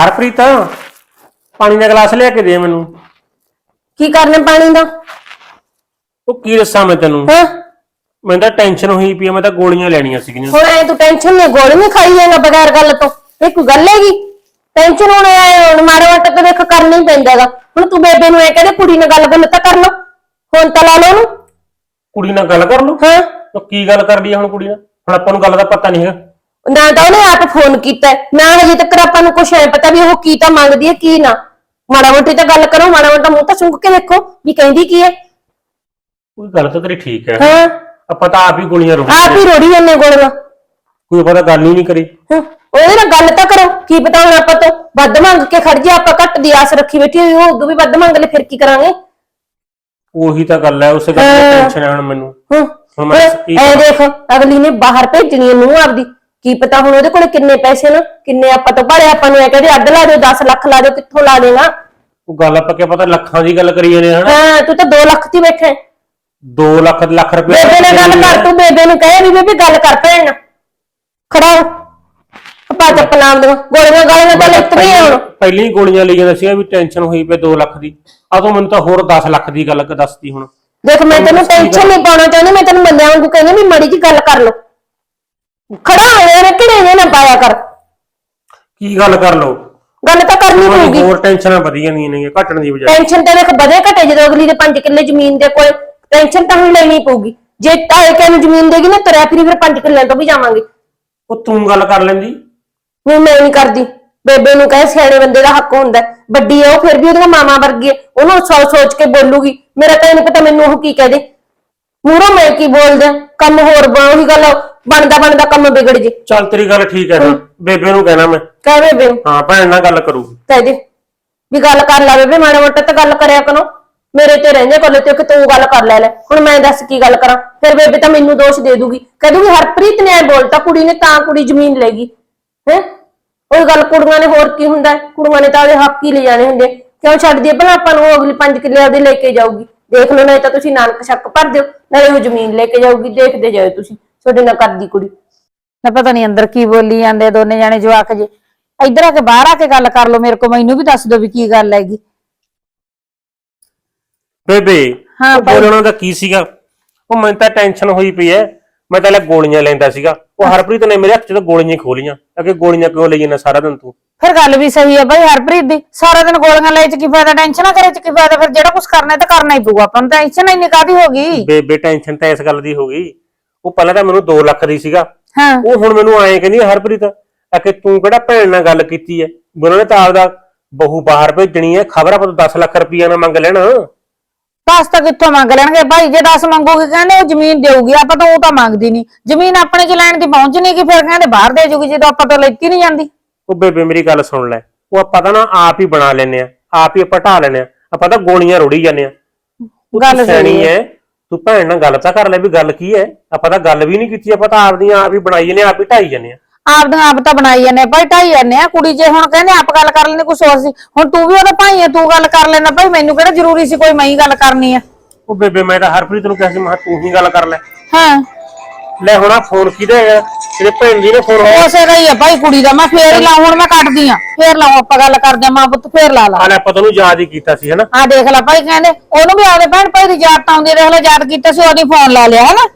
ਹਰਪ੍ਰੀਤ ਪਾਣੀ ਦਾ ਗਲਾਸ ਲਿਆ ਕੇ ਦੇ ਮੈਨੂੰ। ਕੀ ਕਰਨੇ ਪਾਣੀ ਦਾ? ਉਹ ਕੀ ਦੱਸਾਂ ਮੈਂ ਤੈਨੂੰ? ਹਾਂ? ਮੈਨੂੰ ਤਾਂ ਟੈਨਸ਼ਨ ਹੋਈ ਪਈ ਆ ਮੈਂ ਤਾਂ ਗੋਲੀਆਂ ਲੈਣੀਆਂ ਸੀਗੀਆਂ। ਹੁਣ ਐ ਤੂੰ ਟੈਨਸ਼ਨ ਨਹੀਂ ਗੋਲੀ ਨਹੀਂ ਖਾਈ ਜਾਏਗਾ ਬਗੈਰ ਗੱਲ ਤੋਂ। ਇਹ ਕੋਈ ਗੱਲ ਹੈਗੀ? ਟੈਨਸ਼ਨ ਹੁਣ ਐ ਹੁਣ ਮਾੜਾ ਮੋਟਾ ਤਾਂ ਦੇਖ ਕਰਨਾ ਹੀ ਪੈਂਦਾਗਾ ਹੁਣ ਤੂੰ ਬੇਬੇ ਨੂੰ ਐ ਕਹਿੰਦੇ ਕੁੜੀ ਨਾਲ ਗੱਲ ਗੱਲ ਤਾਂ ਕਰ ਲਓ। ਹੁਣ ਤਾਂ ਲਾ ਲਓ ਉਹਨੂੰ। ਕੁੜੀ ਨਾਲ ਗੱਲ ਕਰ ਲੂ ਹਾਂ? ਕੀ ਗੱਲ ਕਰਦੀ ਆ ਹੁਣ ਕੁੜੀ ਨਾਲ? ਹੁਣ ਆਪਾਂ ਨੂੰ ਗੱਲ ਦਾ ਪਤਾ ਨਹੀਂ ਹੈਗਾ। ਨਾ ਤਾਂ ਉਹਨੇ ਆਪ ਫੋਨ ਕੀਤਾ ਹੈ, ਨਾ ਹਜੇ ਤੱਕ ਆਪਾਂ ਨੂੰ ਕੁਛ ਐ ਪਤਾ ਵੀ ਉਹ ਕੀ ਤਾਂ ਮੰਗਦੀ ਹੈ ਕੀ ਨਾ। ਮਾੜਾ ਮੋਟੀ ਤਾਂ ਗੱਲ ਕਰੋ ਮਾੜਾ ਮੋਟਾ ਮੂੰਹ ਤਾਂ ਸੁੰਘ ਕੇ ਦੇਖੋ ਵੀ ਕਹਿੰਦੀ ਕੀ ਹੈ। ਕੋਈ ਗੱਲ ਤਾਂ ਤੇਰੀ ਠੀਕ ਹੈ। ਹਾਂ। ਆਪਾਂ ਤਾਂ ਆਪ ਹੀ ਗੋਲੀਆਂ ਰੋਕ ਆਪ ਹੀ ਰੋੜੀ ਜਾਂਦੇ ਗੋਲੀਆਂ। ਕੋਈ ਪਤਾ ਗੱਲ ਹੀ ਨਹੀਂ ਕਰੀ। ਹਾਂ, ਉਹਦੇ ਨਾਲ ਗੱਲ ਤਾਂ ਕਰੋ ਕੀ ਪਤਾ ਹੁਣ ਆਪਾਂ ਤੋਂ ਵੱਧ ਮੰਗ ਕੇ ਖੜ ਜਾ ਆਪਾਂ ਘੱਟ ਦੀ ਆਸ ਰੱਖੀ ਬੈਠੀ ਹੋਈ ਉਹ ਉਦੋਂ ਵੀ ਵੱਧ ਮੰਗ ਲੈ ਫਿਰ ਕੀ ਕਰਾਂਗੇ? ਉਹੀ ਤਾਂ ਗੱਲ ਹੈ ਉਸੇ ਗੱਲ ਦੀ। ਟੈਨਸ਼ਨ ਹੈ ਹੁਣ ਮੈਨੂੰ। ਹਾਂ। ਹੁਣ ਮੈਂ ਕੀ ਐ ਦੇਖ ਅਗਲੀ ਨੇ ਬਾਹਰ ਭੇਜਣੀ ਨੂੰ ਆਪਦੀ। ਕੀ ਪਤਾ ਹੁਣ ਉਹਦੇ ਕੋਲੇ ਕਿੰਨੇ ਪੈਸੇ ਨੇ ਕਿੰਨੇ ਆਪਾਂ ਤੋਂ ਭਰੇ ਆਪਾਂ ਨੂੰ ਇਹ ਕਹਿੰਦੇ ਅੱਧ ਲਾ ਦਿਓ 10 ਲੱਖ ਲਾ ਦਿਓ ਕਿੱਥੋਂ ਲਾ ਦੇਣਾ? ਉਹ ਗੱਲ ਆਪਾਂ ਕੀ ਪਤਾ ਲੱਖਾਂ ਦੀ ਗੱਲ ਕਰੀ ਜਾਂਦੇ ਹਨਾ? ਹਾਂ ਤੂੰ ਤਾਂ 2 ਲੱਖ ਦੀ ਬੈਠਾ ਹੈ। 2 ਲੱਖ ਲੱਖ ਰੁਪਏ ਬੇਬੇ ਨਾਲ ਗੱਲ ਕਰ ਤੂੰ ਬੇਬੇ ਨੂੰ ਕਹੇ ਵੀ ਬੇਬੇ ਗੱਲ ਕਰ ਭੈਣ ਨਾਲ। ਖੜਾ ਹੋ। ਪਾ ਚੱਪ ਨਾਮ ਦੇ ਗੋਲੀਆਂ ਗਾਲੀਆਂ ਤਾਂ ਲੱਤ ਗਈਆਂ ਹੁਣ। ਪਹਿਲਾਂ ਹੀ ਗੋਲੀਆਂ ਲਈ ਜਾਂਦਾ ਸੀਗਾ ਵੀ ਟੈਨਸ਼ਨ ਹੋਈ ਪਈ 2 ਲੱਖ ਦੀ। ਆ ਤੂੰ ਮੈਨੂੰ ਤਾਂ ਹੋਰ 10 ਲੱਖ ਦੀ ਗੱਲ ਦੱਸਦੀ ਹੁਣ। ਦੇਖ ਮੈਂ ਤੈਨੂੰ ਟੈਨਸ਼ਨ ਨਹੀਂ ਪਾਉਣਾ ਚਾਹੁੰਦੀ ਮੈਂ ਤੈਨੂੰ ਬੰਦਿਆਂ ਵਾਂਗੂ ਕਹਿੰਦੀ ਵੀ ਮੜੀ ਜੀ ਗੱਲ ਕਰ ਲੋ ਖੜਾ ਹੋ ਜਾ ਕਿਹੜੇ ਨੇ ਨਾ ਪਾਇਆ ਕਰ। ਕੀ ਗੱਲ ਕਰ ਲੋ ਗੱਲ ਤਾਂ ਕਰਨੀ ਪਊਗੀ। ਹੋਰ ਟੈਨਸ਼ਨਾਂ ਵਧੀ ਜਾਂਦੀਆਂ ਨੇ ਘਟਣ ਦੀ ਬਜਾਏ। ਟੈਨਸ਼ਨ ਤਾਂ ਦੇਖ ਵਧੇ ਘਟੇ ਜਦੋਂ ਅਗਲੀ ਦੇ 5 ਕਿੱਲੇ ਜ਼ਮੀਨ ਦੇ ਕੋਲ। ਟੈਨਸ਼ਨ ਤਾਂ ਹੁਣ ਲੈਣੀ ਪਊਗੀ। ਜੇ ਢਾਈ ਕਿੱਲੇ ਨੂੰ ਜ਼ਮੀਨ ਦੇਗੀ ਨਾ ਤਰਿਆ ਫਿਰ ਫਿਰ 5 ਕਿੱਲਿਆਂ ਤੋਂ ਵੀ ਜਾਵਾਂਗੇ। ਉਹ ਤੂੰ ਗੱਲ ਕਰ ਲੈਂਦੀ। ਨਹੀਂ ਮੈਂ ਨਹੀਂ ਕਰਦੀ। ਬੇਬੇ ਨੂੰ ਕਹੇ ਸਿਆਣੇ ਬੰਦੇ ਦਾ ਹੱਕ ਹੁੰਦਾ। ਵੱਡੀ ਹੈ ਉਹ ਫਿਰ ਵੀ ਉਹਦੀਆਂ ਮਾਮਾ ਵਰਗੀ ਹੈ ਉਹਨੂੰ ਸੋਚ ਸੋਚ ਕੇ ਬੋਲੂਗੀ। ਮੇਰਾ ਤਾਂ ਨਹੀਂ ਪਤਾ ਮੈਨੂੰ ਉਹ ਕੀ ਕਹਦੇ ਮੂਰੋਂ ਮੈਂ ਕੀ ਬੋਲਦਾ? ਕੰਮ ਹੋਰ ਬਣ ਉਹੀ ਗੱਲ ਬਣਦਾ ਬਣਦਾ ਕੰਮ ਵਿਗੜ ਜੇ। ਚੱਲ ਤੇਰੀ ਗੱਲ ਠੀਕ ਹੈ ਨਾ ਬੇਬੇ ਨੂੰ ਕਹਿਣਾ ਮੈਂ। ਕਹਿ ਬੇਬੇ ਨੂੰ ਹਾਂ ਭੈਣ ਨਾਲ ਗੱਲ ਕਰੂਗੀ। ਕਹਿ ਦੇ। ਵੀ ਗੱਲ ਕਰ ਲੈ ਬੇਬੇ ਮਾੜਾ ਮੋਟਾ ਤਾਂ ਗੱਲ ਕਰਿਆ ਕਰੋ। ਮੇਰੇ ਤੇ ਰਹਿੰਦੇ ਕੋਲੇ ਤੇ ਕਿ ਤੂੰ ਗੱਲ ਕਰ ਲੈ ਲੈ। ਹੁਣ ਮੈਂ ਦੱਸ ਕੀ ਗੱਲ ਕਰਾਂ। ਫਿਰ ਬੇਬੇ ਤਾਂ ਮੈਨੂੰ ਦੋਸ਼ ਦੇ ਦੂਗੀ। ਕਹਿ ਦੂਗੀ ਹਰਪ੍ਰੀਤ ਨੇ ਐ ਬੋਲਤਾ ਕੁੜੀ ਨੇ ਤਾਂ ਕੁੜੀ ਜ਼ਮੀਨ ਲੈ ਗਈ। ਹੈ? ਉਹ ਗੱਲ ਕੁੜੀਆਂ ਨੇ ਹੋਰ ਕੀ ਹੁੰਦਾ? ਹੈ? ਕੁੜੀਆਂ ਨੇ ਤਾਂ ਉਹਦੇ ਹੱਕ ਹੀ ਲੈ ਜਾਣੇ ਹੁੰਦੇ। ਕਿਉਂ ਛੱਡਦੀ ਹੈ ਭਲਾ ਆਪਾਂ ਨੂੰ? ਉਹ ਅਗਲੀ 5 ਕਿੱਲੇ ਉਹਦੇ ਲੈ ਕੇ ਜਾਊਗੀ। ਦੇਖ ਲਓ ਨਹੀਂ ਤਾਂ ਤੁਸੀਂ ਨਾਨਕ ਸ਼ੱਕ ਭਰ ਦਿਓ। ਨਾਲੇ ਉਹ ਜ਼ਮੀਨ ਲੈ ਕੇ ਜਾਊਗੀ। ਦੇਖਦੇ ਜਾਓ ਤੁਸੀਂ। ਤੁਹਾਡੇ ਨਾਲ ਕਰਦੀ ਕੁੜੀ। ਮੈਂ ਪਤਾ ਨਹੀਂ ਅੰਦਰ ਕੀ ਬੋਲੀ ਜਾਂਦੇ ਆ ਦੋਨੇ ਜਾਣੇ ਜਵਾਕ ਜੇ। ਇੱਧਰ ਆ ਕੇ ਬਾਹਰ ਆ ਕੇ ਗੱਲ ਕਰ ਲਓ ਮੇਰੇ ਕੋ ਮੈਨੂੰ ਵੀ ਦੱਸ ਦਿਓ ਵੀ ਕੀ ਗੱਲ ਹੈਗੀ। ਬੇਬੇ ਹਾਂ ਉਹ ਭਾਈ। ਬੋਲਣਾ ਦਾ ਕੀ ਸੀਗਾ? ਉਹ ਮੈਨੂੰ ਤਾਂ ਟੈਨਸ਼ਨ ਹੋਈ ਪਈ ਐ। ਮੈਂ ਤਾਂ ਲੈ ਗੋਲੀਆਂ ਲੈਂਦਾ ਸੀਗਾ। ਉਹ ਹਰਪ੍ਰੀਤ ਨੇ ਮੇਰੇ ਹੱਥ 'ਚ ਤਾਂ ਗੋਲੀਆਂ ਹੀ ਖੋਲੀਆਂ। ਅਗੇ ਗੋਲੀਆਂ ਕਿਉਂ ਲਈ ਜਾਂਦਾ ਸਾਰਾ ਦਿਨ ਤੂੰ? ਫਿਰ ਗੱਲ ਵੀ ਸਹੀ ਹੈ ਬਾਈ ਹਰਪ੍ਰੀਤ ਦੀ। ਸਾਰਾ ਦਿਨ ਗੋਲੀਆਂ ਲੈ ਚ ਕੀ ਫਾਇਦਾ ਟੈਨਸ਼ਨ ਨਾ ਕਰੇ ਚ ਕੀ ਫਾਇਦਾ? ਫਿਰ ਜਿਹੜਾ ਕੁਝ ਕਰਨਾ ਹੈ ਤਾਂ ਕਰਨਾ ਹੀ ਪਊਗਾ। ਆਪਾਂ ਨੂੰ ਟੈਨਸ਼ਨ ਇੰਨੀ ਕਾਦੀ ਹੋ ਗਈ? ਬੇਬੇ ਟੈਨਸ਼ਨ ਤਾਂ ਇਸ ਗੱਲ ਦੀ ਹੋ ਗਈ। ਉਹ ਪਹਿਲਾਂ ਤਾਂ ਮੈਨੂੰ 2 ਲੱਖ ਦੀ ਸੀਗਾ। ਹਾਂ। ਉਹ ਹੁਣ ਮੈਨੂੰ ਐਂ ਕਹਿੰਦੀ ਆ, ਹਰਪ੍ਰੀਤ ਆ ਕਿ ਤੂੰ ਕਿਹੜਾ ਭੈਣ ਨਾਲ ਗੱਲ ਕੀਤੀ ਐ? ਉਹਨਾਂ ਨੇ ਤਾਂ ਆਪਦਾ ਬਹੂ ਬਾਹਰ ਭੇਜਣੀ ਐ ਖਬਰ ਆ 10 ਲੱਖ ਰੁਪਈਆ ਨਾ ਮੰਗ ਲੈਣ। ਦਸ ਤਾਂ ਕਿੱਥੋਂ ਮੰਗ ਲੈਣਗੇ? ਭਾਈ ਜੇ 10 ਮੰਗੋਗੇ ਕਹਿੰਦੇ ਉਹ ਜ਼ਮੀਨ ਦੇਊਗੀ ਆਪਾਂ ਤਾਂ ਉਹ ਤਾਂ ਮੰਗਦੀ ਨਹੀਂ ਜ਼ਮੀਨ ਆਪਣੇ ਚ ਲੈਣ ਦੀ ਪਹੁੰਚ ਨਹੀਂ ਕਿ ਫਿਰ ਕਹਿੰਦੇ ਬਾਹਰ ਦੇ ਜੂਗੀ ਜਦੋਂ ਆਪਾਂ ਤੋਂ ਲੈਤੀ ਨਹੀਂ ਜਾਂਦੀ। ਉਹ ਬੇਬੇ ਮੇਰੀ ਗੱਲ ਸੁਣ ਲੈ ਉਹ ਆਪਾਂ ਤਾਂ ਨਾ ਆਪ ਹੀ ਬਣਾ ਲੈਨੇ ਆ ਆਪ ਹੀ ਆਪਾਂ ਢਾ ਲੈਨੇ ਆ ਆਪਾਂ ਤਾਂ ਗੋਲੀਆਂ ਰੋੜੀ ਜਾਂਦੇ ਆ। ਗੱਲ ਸਹੀ ਸਿਆਣੀ। ਐ। ਤੂੰ ਭੈਣ ਨਾਲ ਗੱਲ ਤਾਂ ਕਰ ਲੈ ਵੀ ਗੱਲ ਕੀ ਐ ਆਪਾਂ ਤਾਂ ਗੱਲ ਵੀ ਨਹੀਂ ਕੀਤੀ ਆਪਾਂ ਤਾਂ ਆਪਦੀਆਂ ਆਪ ਹੀ ਬਣਾਈ ਜਾਂਦੇ ਆ ਆਪ ਹੀ ਢਾਈ ਜਾਂਦੇ ਆ ਆਪ ਦੀਆਂ ਆਪ ਤਾਂ ਬਣਾਈ ਜਾਂਦੇ ਆ, ਭਾਈ ਢਾਈ ਜਾਂਦੇ ਆ ਕੁੜੀ ਜੇ ਹੁਣ ਕਹਿੰਦੇ ਆਪ ਗੱਲ ਕਰ ਲੈਣੇ ਕੁਛ ਹੋਰ ਸੀ। ਹੁਣ ਤੂੰ ਵੀ ਉਹਦਾ ਭਾਈ ਆ ਤੂੰ ਗੱਲ ਕਰ ਲੈਣਾ ਭਾਈ ਮੈਨੂੰ ਕਿਹੜਾ ਜ਼ਰੂਰੀ ਸੀ ਕੋਈ ਮੈਂ ਹੀ ਗੱਲ ਕਰਨੀ ਆ ਉਹ ਬੇਬੇ ਮੈਂ ਤਾਂ ਹਰਪ੍ਰੀਤ ਨੂੰ ਕਿਹਾ ਸੀ ਮੈਂ ਕਿਹਾ ਤੂੰ ਹੀ ਗੱਲ ਕਰ ਲੈ। ਹਾਂ। ਲੈ ਹੁਣ ਆ ਫੋਨ ਕਿਹਦਾ ਹੈਗਾ? ਤੇਰੇ ਭੈਣ ਦੀ ਨੇ ਫੋਨ ਹੋਇਆ ਉਸੇ ਦਾ ਹੀ ਆ ਭਾਈ ਕੁੜੀ ਦਾ ਮੈਂ ਫੇਰ ਹੀ ਲਾਉਂ ਹੁਣ ਮੈਂ ਕੱਟਦੀ ਆ। ਫੇਰ ਲਾਉਂ ਆਪਾਂ ਗੱਲ ਕਰਦੇ ਆ ਮਾਂ ਪੁੱਤ ਫੇਰ ਲਾ ਲਾ। ਆ ਲੈ ਪਤਾ ਨੂੰ ਯਾਦ ਹੀ ਕੀਤਾ ਸੀ ਹਨਾ? ਆ ਦੇਖ ਲੈ ਭਾਈ ਕਹਿੰਦੇ ਉਹਨੂੰ ਵੀ ਆਪਦੇ ਭੈਣ ਭਾਈ ਦੀ ਯਾਦ ਤਾਂ ਆਉਂਦੀ ਆ, ਦੇਖ ਲੈ ਯਾਦ ਕੀਤਾ ਸੀ ਉਹਦੀ ਫੋਨ ਲਾ ਲਿਆ ਹਨਾ?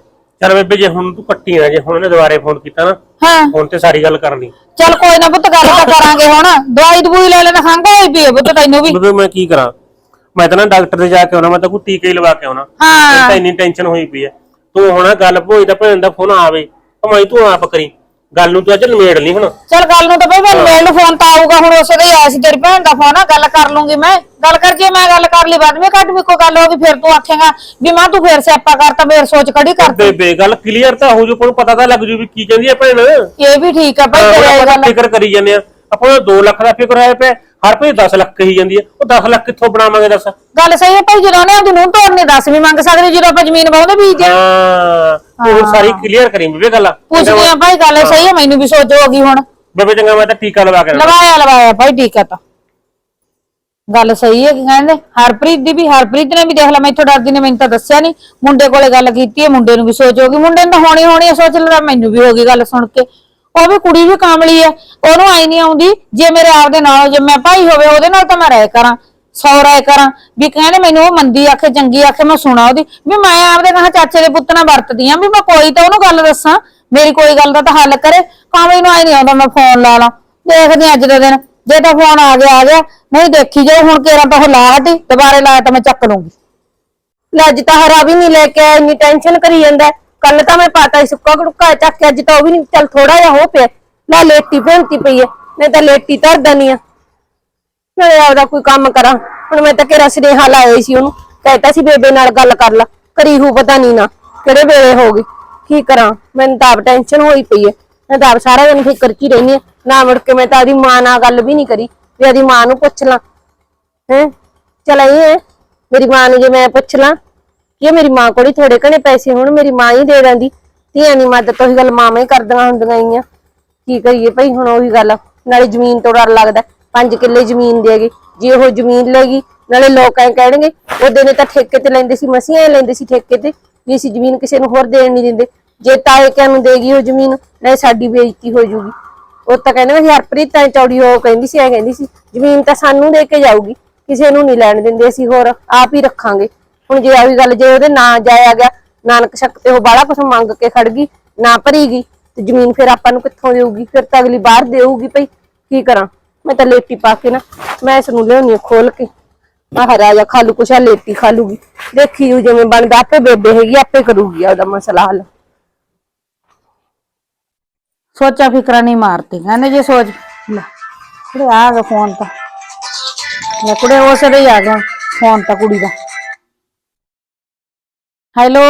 ਚੱਲ ਬੇਬੇ ਜੇ ਹੁਣ ਤੂੰ ਕੱਟੀ ਨਾ ਜੇ ਹੁਣ ਇਹਨੇ ਦੁਬਾਰੇ ਫੋਨ ਕੀਤਾ ਨਾ ਹਾਂ। ਹੁਣ ਤੇ ਸਾਰੀ ਗੱਲ ਕਰਨੀ। ਚੱਲ ਕੋਈ ਨਾ ਪੁੱਤ ਗੱਲ ਤਾਂ ਕਰਾਂਗੇ ਹੁਣ। ਦਵਾਈ ਦਵੂਈ ਲੈ ਲੈਣਾ ਖੰਘ ਹੋਈ ਪਈ ਆ ਪੁੱਤ ਤੈਨੂੰ ਵੀ। ਬੇਬੇ ਮੈਂ ਕੀ ਕਰਾਂ? ਮੈਂ ਤਾਂ ਨਾ ਡਾਕਟਰ ਦੇ ਜਾ ਕੇ ਆਉਣਾ ਮੈਂ ਤਾਂ ਕੋਈ ਟੀਕੇ ਹੀ ਲਵਾ ਕੇ ਆਉਣਾ। ਹਾਂ। ਤਾਂ ਇੰਨੀ ਟੈਨਸ਼ਨ ਹੋਈ ਪਈ ਐ ਤੂੰ ਹੁਣ ਗੱਲ ਭੋਈ ਦਾ ਭੈਣ ਦਾ ਫੋਨ ਆਵੇ ਭਾਵੇਂ ਤੂੰ ਆਪ ਕਰੀ। ਗੱਲ ਨੂੰ ਤੂੰ ਅੱਜ ਨਿਮੇੜ ਲਈ ਹੁਣ। ਚੱਲ ਗੱਲ ਨੂੰ ਤਾਂ ਭਾਈ ਮੈਨੂੰ ਮੇਲ ਨੂੰ ਫੋਨ ਤਾਂ ਆਊਗਾ ਹੁਣ ਉਸੇ ਦਾ ਹੀ ਆਇਆ ਸੀ ਤੇਰੀ ਭੈਣ ਦਾ ਫੋਨ ਆ ਗੱਲ ਕਰ ਲੂੰਗੀ ਮੈਂ। ਗੱਲ ਕਰ ਜੇ ਮੈਂ ਗੱਲ ਕਰ ਲਈ ਬਾਅਦ ਵਿੱਚ ਕੱਟ ਵੀ ਕੋਈ ਗੱਲ ਹੋ ਗਈ ਫਿਰ ਤੂੰ ਆਖੇਗਾ ਵੀ ਮਾਂ ਤੂੰ ਫੇਰ ਸਿਆਪਾ ਕਰਤਾ ਫੇਰ ਸੋਚ ਖੜੀ ਕਰ ਬੇਬੇ ਗੱਲ ਕਲੀਅਰ ਤਾਂ ਹੋ ਜੂ ਕੋਈ ਪਤਾ ਤਾਂ ਲੱਗ ਜੂ ਵੀ ਕੀ ਕਹਿੰਦੀ ਐ ਭੈਣ। ਇਹ ਵੀ ਠੀਕ ਆ ਤੇਰੀ ਗੱਲ ਫਿਕਰ ਕਰੀ ਜਾਂਦੇ ਆ। ਆਪਾਂ ਨੂੰ 2 ਲੱਖ ਦਾ ਫਿਕਰ ਹੋਇਆ ਪਿਆ ਹਰ ਕੋਈ 10 ਲੱਖ ਕਹੀ ਜਾਂਦੀ ਐ ਉਹ 10 ਲੱਖ ਕਿੱਥੋਂ ਬਣਾਵਾਂਗੇ ਦੱਸ? ਗੱਲ ਸਹੀ ਹੈ ਭਾਈ ਜਦੋਂ ਨੇ ਉਹਦੀ ਨੂੰ ਤੋੜਨੇ ਦੱਸ ਵੀ ਮੰਗ ਸਕਦੇ ਜਦੋਂ ਆਪਾਂ ਜ਼ਮੀਨ ਵਾਉਂਦੇ ਬੀਜ ਹਾਂ। ਹੁਣ ਸਾਰੀ ਕਲੀਅਰ ਕਰੀ ਬੇਬੇ ਗੱਲ। ਪੁੱਛਦੀ ਆ ਭਾਈ ਗੱਲ ਸਹੀ ਹੈ ਮੈਨੂੰ ਵੀ ਸੋਚ ਹੋ ਗਈ ਹੁਣ। ਬੇਬੇ ਚੰਗਾ ਮੈਂ ਤਾਂ ਟੀਕਾ ਲਵਾ ਕੇ। ਲਵਾਇਆ ਲਵਾਇਆ ਭਾਈ ਆ ਤਾਂ। ਗੱਲ ਸਹੀ ਹੈ ਕਿ ਕਹਿੰਦੇ ਹਰਪ੍ਰੀਤ ਦੀ ਵੀ ਹਰਪ੍ਰੀਤ ਨੇ ਵੀ ਦੇਖ ਲਾ ਮੈਥੋਂ ਡਰਦੀ ਨੇ ਮੈਨੂੰ ਤਾਂ ਦੱਸਿਆ ਨਹੀਂ ਮੁੰਡੇ ਕੋਲੇ ਗੱਲ ਕੀਤੀ ਹੈ ਮੁੰਡੇ ਨੂੰ ਵੀ ਸੋਚ ਹੋ ਗਈ। ਮੁੰਡੇ ਨੂੰ ਤਾਂ ਹੋਣੀ ਹੋਣੀ ਹੈ, ਸੋਚ ਲੈ ਮੈਨੂੰ ਵੀ ਹੋ ਗਈ ਗੱਲ ਸੁਣ ਕੇ। ਉਹ ਵੀ ਕੁੜੀ ਵੀ ਕਾਮਲੀ ਐ, ਉਹਨੂੰ ਆਈ ਨਹੀਂ ਆਉਂਦੀ, ਜੇ ਮੇਰੇ ਆਪ ਦੇ ਨਾਲ, ਜੇ ਮੈਂ ਭਾਈ ਹੋਵੇ, ਉਹਦੇ ਨਾਲ ਤਾਂ ਮੈਂ ਰਹਿ ਕਰਾਂ, ਸੌ ਰਹਿ ਕਰਾਂ, ਵੀ ਕਹਿੰਦੇ ਮੈਨੂੰ ਉਹ ਮੰਦੀ ਆਖੇ, ਚੰਗੀ ਆਖੇ, ਮੈਂ ਸੁਣਾ ਉਹਦੀ, ਵੀ ਮੈਂ ਆਪਦੇ ਕਹਾ ਚਾਚੇ ਦੇ ਪੁੱਤ ਨਾਲ ਵਰਤਦੀ ਆ, ਵੀ ਮੈਂ ਕੋਈ ਤਾਂ ਉਹਨੂੰ ਗੱਲ ਦੱਸਾਂ, ਮੇਰੀ ਕੋਈ ਗੱਲ ਦਾ ਤਾਂ ਹੱਲ ਕਰੇ ਕਾਮਲੀ ਨੂੰ ਆਈ ਨਹੀਂ ਆਉਂਦਾ, ਮੈਂ ਫੋਨ ਲਾ ਲਾਂ, ਦੇਖਦੇ ਅੱਜ ਦੇ ਦਿਨ, ਜੇ ਤਾਂ ਫੋਨ ਆ ਗਿਆ ਆ ਗਿਆ, ਨਹੀਂ ਦੇਖੀ ਜਾਓ, ਹੁਣ ਕੇਰਾ ਤਾਂ ਉਹ ਲਾ ਹਟੀ, ਦੁਬਾਰੇ ਲਾ ਤਾਂ ਮੈਂ ਚੱਕ ਲੂੰਗੀ। ਲੈ, ਅੱਜ ਤਾਂ ਹਰਾ ਵੀ ਨਹੀਂ ਲੈ ਕੇ ਆਇਆ, ਇੰਨੀ ਟੈਨਸ਼ਨ ਕਰੀ ਜਾਂਦਾ। ਕੱਲ ਤਾਂ ਮੈਂ ਪਾਤਾ ਸੀ ਸੁੱਕਾ ਕੜੁੱਕਾ ਚੱਕ ਕੇ ਅੱਜ ਤਾਂ ਉਹ ਵੀ ਨਹੀਂ, ਚੱਲ ਥੋੜਾ ਜਿਹਾ ਹੋ ਪਿਆ। ਲੈ ਲੇਟੀ ਭੰਤੀ ਪਈ ਐ, ਨਹੀਂ ਤਾਂ ਲੇਟੀ ਧਰਦਾ ਨਹੀਂ ਆ। ਨਾਲੇ ਆਪਦਾ ਕੋਈ ਕੰਮ ਕਰਾਂ। ਹੁਣ ਮੈਂ ਤਾਂ ਕਿਹੜਾ ਸੁਨੇਹਾ ਲਾਇਆ ਸੀ ਉਹਨੂੰ, ਕਹਿਤਾ ਸੀ ਬੇਬੇ ਨਾਲ ਗੱਲ ਕਰ ਲਾ, ਕਰੀ ਹੂ ਪਤਾ ਨਹੀਂ ਨਾ, ਕਿਹੜੇ ਵੇਲੇ ਹੋ ਗਈ, ਕੀ ਕਰਾਂ, ਮੈਨੂੰ ਤਾਂ ਆਪ ਟੈਨਸ਼ਨ ਹੋਈ ਪਈ ਐ। ਮੈਂ ਤਾਂ ਆਪ ਸਾਰਾ ਦਿਨ ਫਿਕਰ 'ਚ ਹੀ ਰਹਿੰਦੀ ਆ, ਨਾ ਮੁੜ ਕੇ ਮੈਂ ਤਾਂ ਉਹਦੀ ਮਾਂ ਨਾਲ ਗੱਲ ਵੀ ਨਹੀਂ ਕਰੀ ਵੀ ਆਦੀ ਮਾਂ ਨੂੰ ਪੁੱਛ ਲਾਂ, ਹੈ, ਚਲ ਇਹ ਮੇਰੀ ਮਾਂ ਨੂੰ ਜੇ ਮੈਂ ਪੁੱਛ ਲਾਂ ਕਿ ਮੇਰੀ ਮਾਂ ਕੋਲ ਹੀ ਥੋੜੇ ਘਣੇ ਪੈਸੇ ਹੋਣ, ਮੇਰੀ ਮਾਂ ਹੀ ਦੇ ਦਿੰਦੀ। ਧੀਆਂ ਦੀ ਮਦਦ ਉਹੀ ਗੱਲ ਮਾਵਾਂ ਹੀ ਕਰਦੀਆਂ ਹੁੰਦੀਆਂ ਗਈਆਂ। ਕੀ ਕਰੀਏ ਭਾਈ, ਹੁਣ ਉਹੀ ਗੱਲ ਨਾਲੇ ਜ਼ਮੀਨ ਤੋਂ ਡਰ ਲੱਗਦਾ। 5 ਕਿੱਲੇ ਜ਼ਮੀਨ ਦੇ ਦੇਗੀ ਜੇ ਉਹ ਜ਼ਮੀਨ ਲੈ ਗਈ, ਨਾਲੇ ਲੋਕ ਐ ਕਹਿਣਗੇ, ਉਹਦੇ ਨੇ ਤਾਂ ਠੇਕੇ ਤੇ ਲੈਂਦੇ ਸੀ ਮਸੀਆਂ ਲੈਂਦੇ ਸੀ ਠੇਕੇ ਤੇ, ਵੀ ਅਸੀਂ ਜ਼ਮੀਨ ਕਿਸੇ ਨੂੰ ਹੋਰ ਦੇਣ ਨਹੀਂ ਦਿੰਦੇ। ਜੇ ਤਾਏ ਕਿਆਂ ਨੂੰ ਦੇਗੀ ਉਹ ਜ਼ਮੀਨ, ਨਾਲੇ ਸਾਡੀ ਬੇਇੱਜ਼ਤੀ ਹੋ ਜੂਗੀ। ਉਹ ਤਾਂ ਕਹਿੰਦੇ ਸੀ ਹਰਪ੍ਰੀਤ ਤਾਂ ਚੌੜੀ ਹੋ ਕਹਿੰਦੀ ਸੀ, ਐ ਕਹਿੰਦੀ ਸੀ, ਜ਼ਮੀਨ ਤਾਂ ਸਾਨੂੰ ਦੇ ਕੇ ਜਾਊਗੀ। ਕਿਸੇ ਨੂੰ ਨਹੀਂ ਲੈਣ ਦਿੰਦੇ ਅਸੀਂ ਹੋਰ, ਆਪ ਹੀ ਰੱਖਾਂਗੇ। ਹੁਣ ਜੇ ਆਹੀ ਗੱਲ, ਜੇ ਉਹਦੇ ਨਾਂ ਜਾਇਆ ਗਿਆ, ਨਾਨਕ ਸ਼ੱਕ ਤੇ ਉਹ ਬਾਹਲਾ ਕੁਛ ਮੰਗ ਕੇ ਖੜ ਗਈ, ਨਾ ਭਰੀਗੀ ਤੇ ਜ਼ਮੀਨ ਫਿਰ ਆਪਾਂ ਨੂੰ ਕਿੱਥੋਂ ਦੇਊਗੀ? ਫਿਰ ਤਾਂ ਅਗਲੀ ਬਾਹਰ ਦੇਊਗੀ ਭਈ, ਕੀ ਕਰਾਂ? ਮੈਂ ਤਾਂ ਲੇਟੀ ਪਾ ਕੇ ਨਾ, ਮੈਂ ਇਸ ਨੂੰ ਲਿਆਉਣੀ ਖੋਲ ਕੇ। ਆਹ ਖਾਲੂ ਕੁਛ ਆ, ਲੇਟੀ ਖਾਲੂਗੀ। ਦੇਖੀ ਜੂ ਜਿਵੇਂ ਬਣਦਾ, ਆਪੇ ਬੇਬੇ ਹੈਗੀ, ਆਪੇ ਕਰੂਗੀ ਉਹਦਾ ਮਸਲਾ ਹੱਲ। ਸੋਚਾ ਫਿਕਰਾਂ ਨਹੀਂ ਮਾਰਦੀ ਕਹਿੰਦੇ ਜੇ ਸੋਚ, ਲੈ ਕੁੜੇ ਆ ਗਿਆ ਫੋਨ ਤਾਂ? ਲੈ ਕੁੜੇ ਉਸੇ ਦੇ ਹੀ ਆ ਗਿਆ ਫੋਨ ਤਾਂ ਕੁੜੀ ਦਾ। ਹੈਲੋ।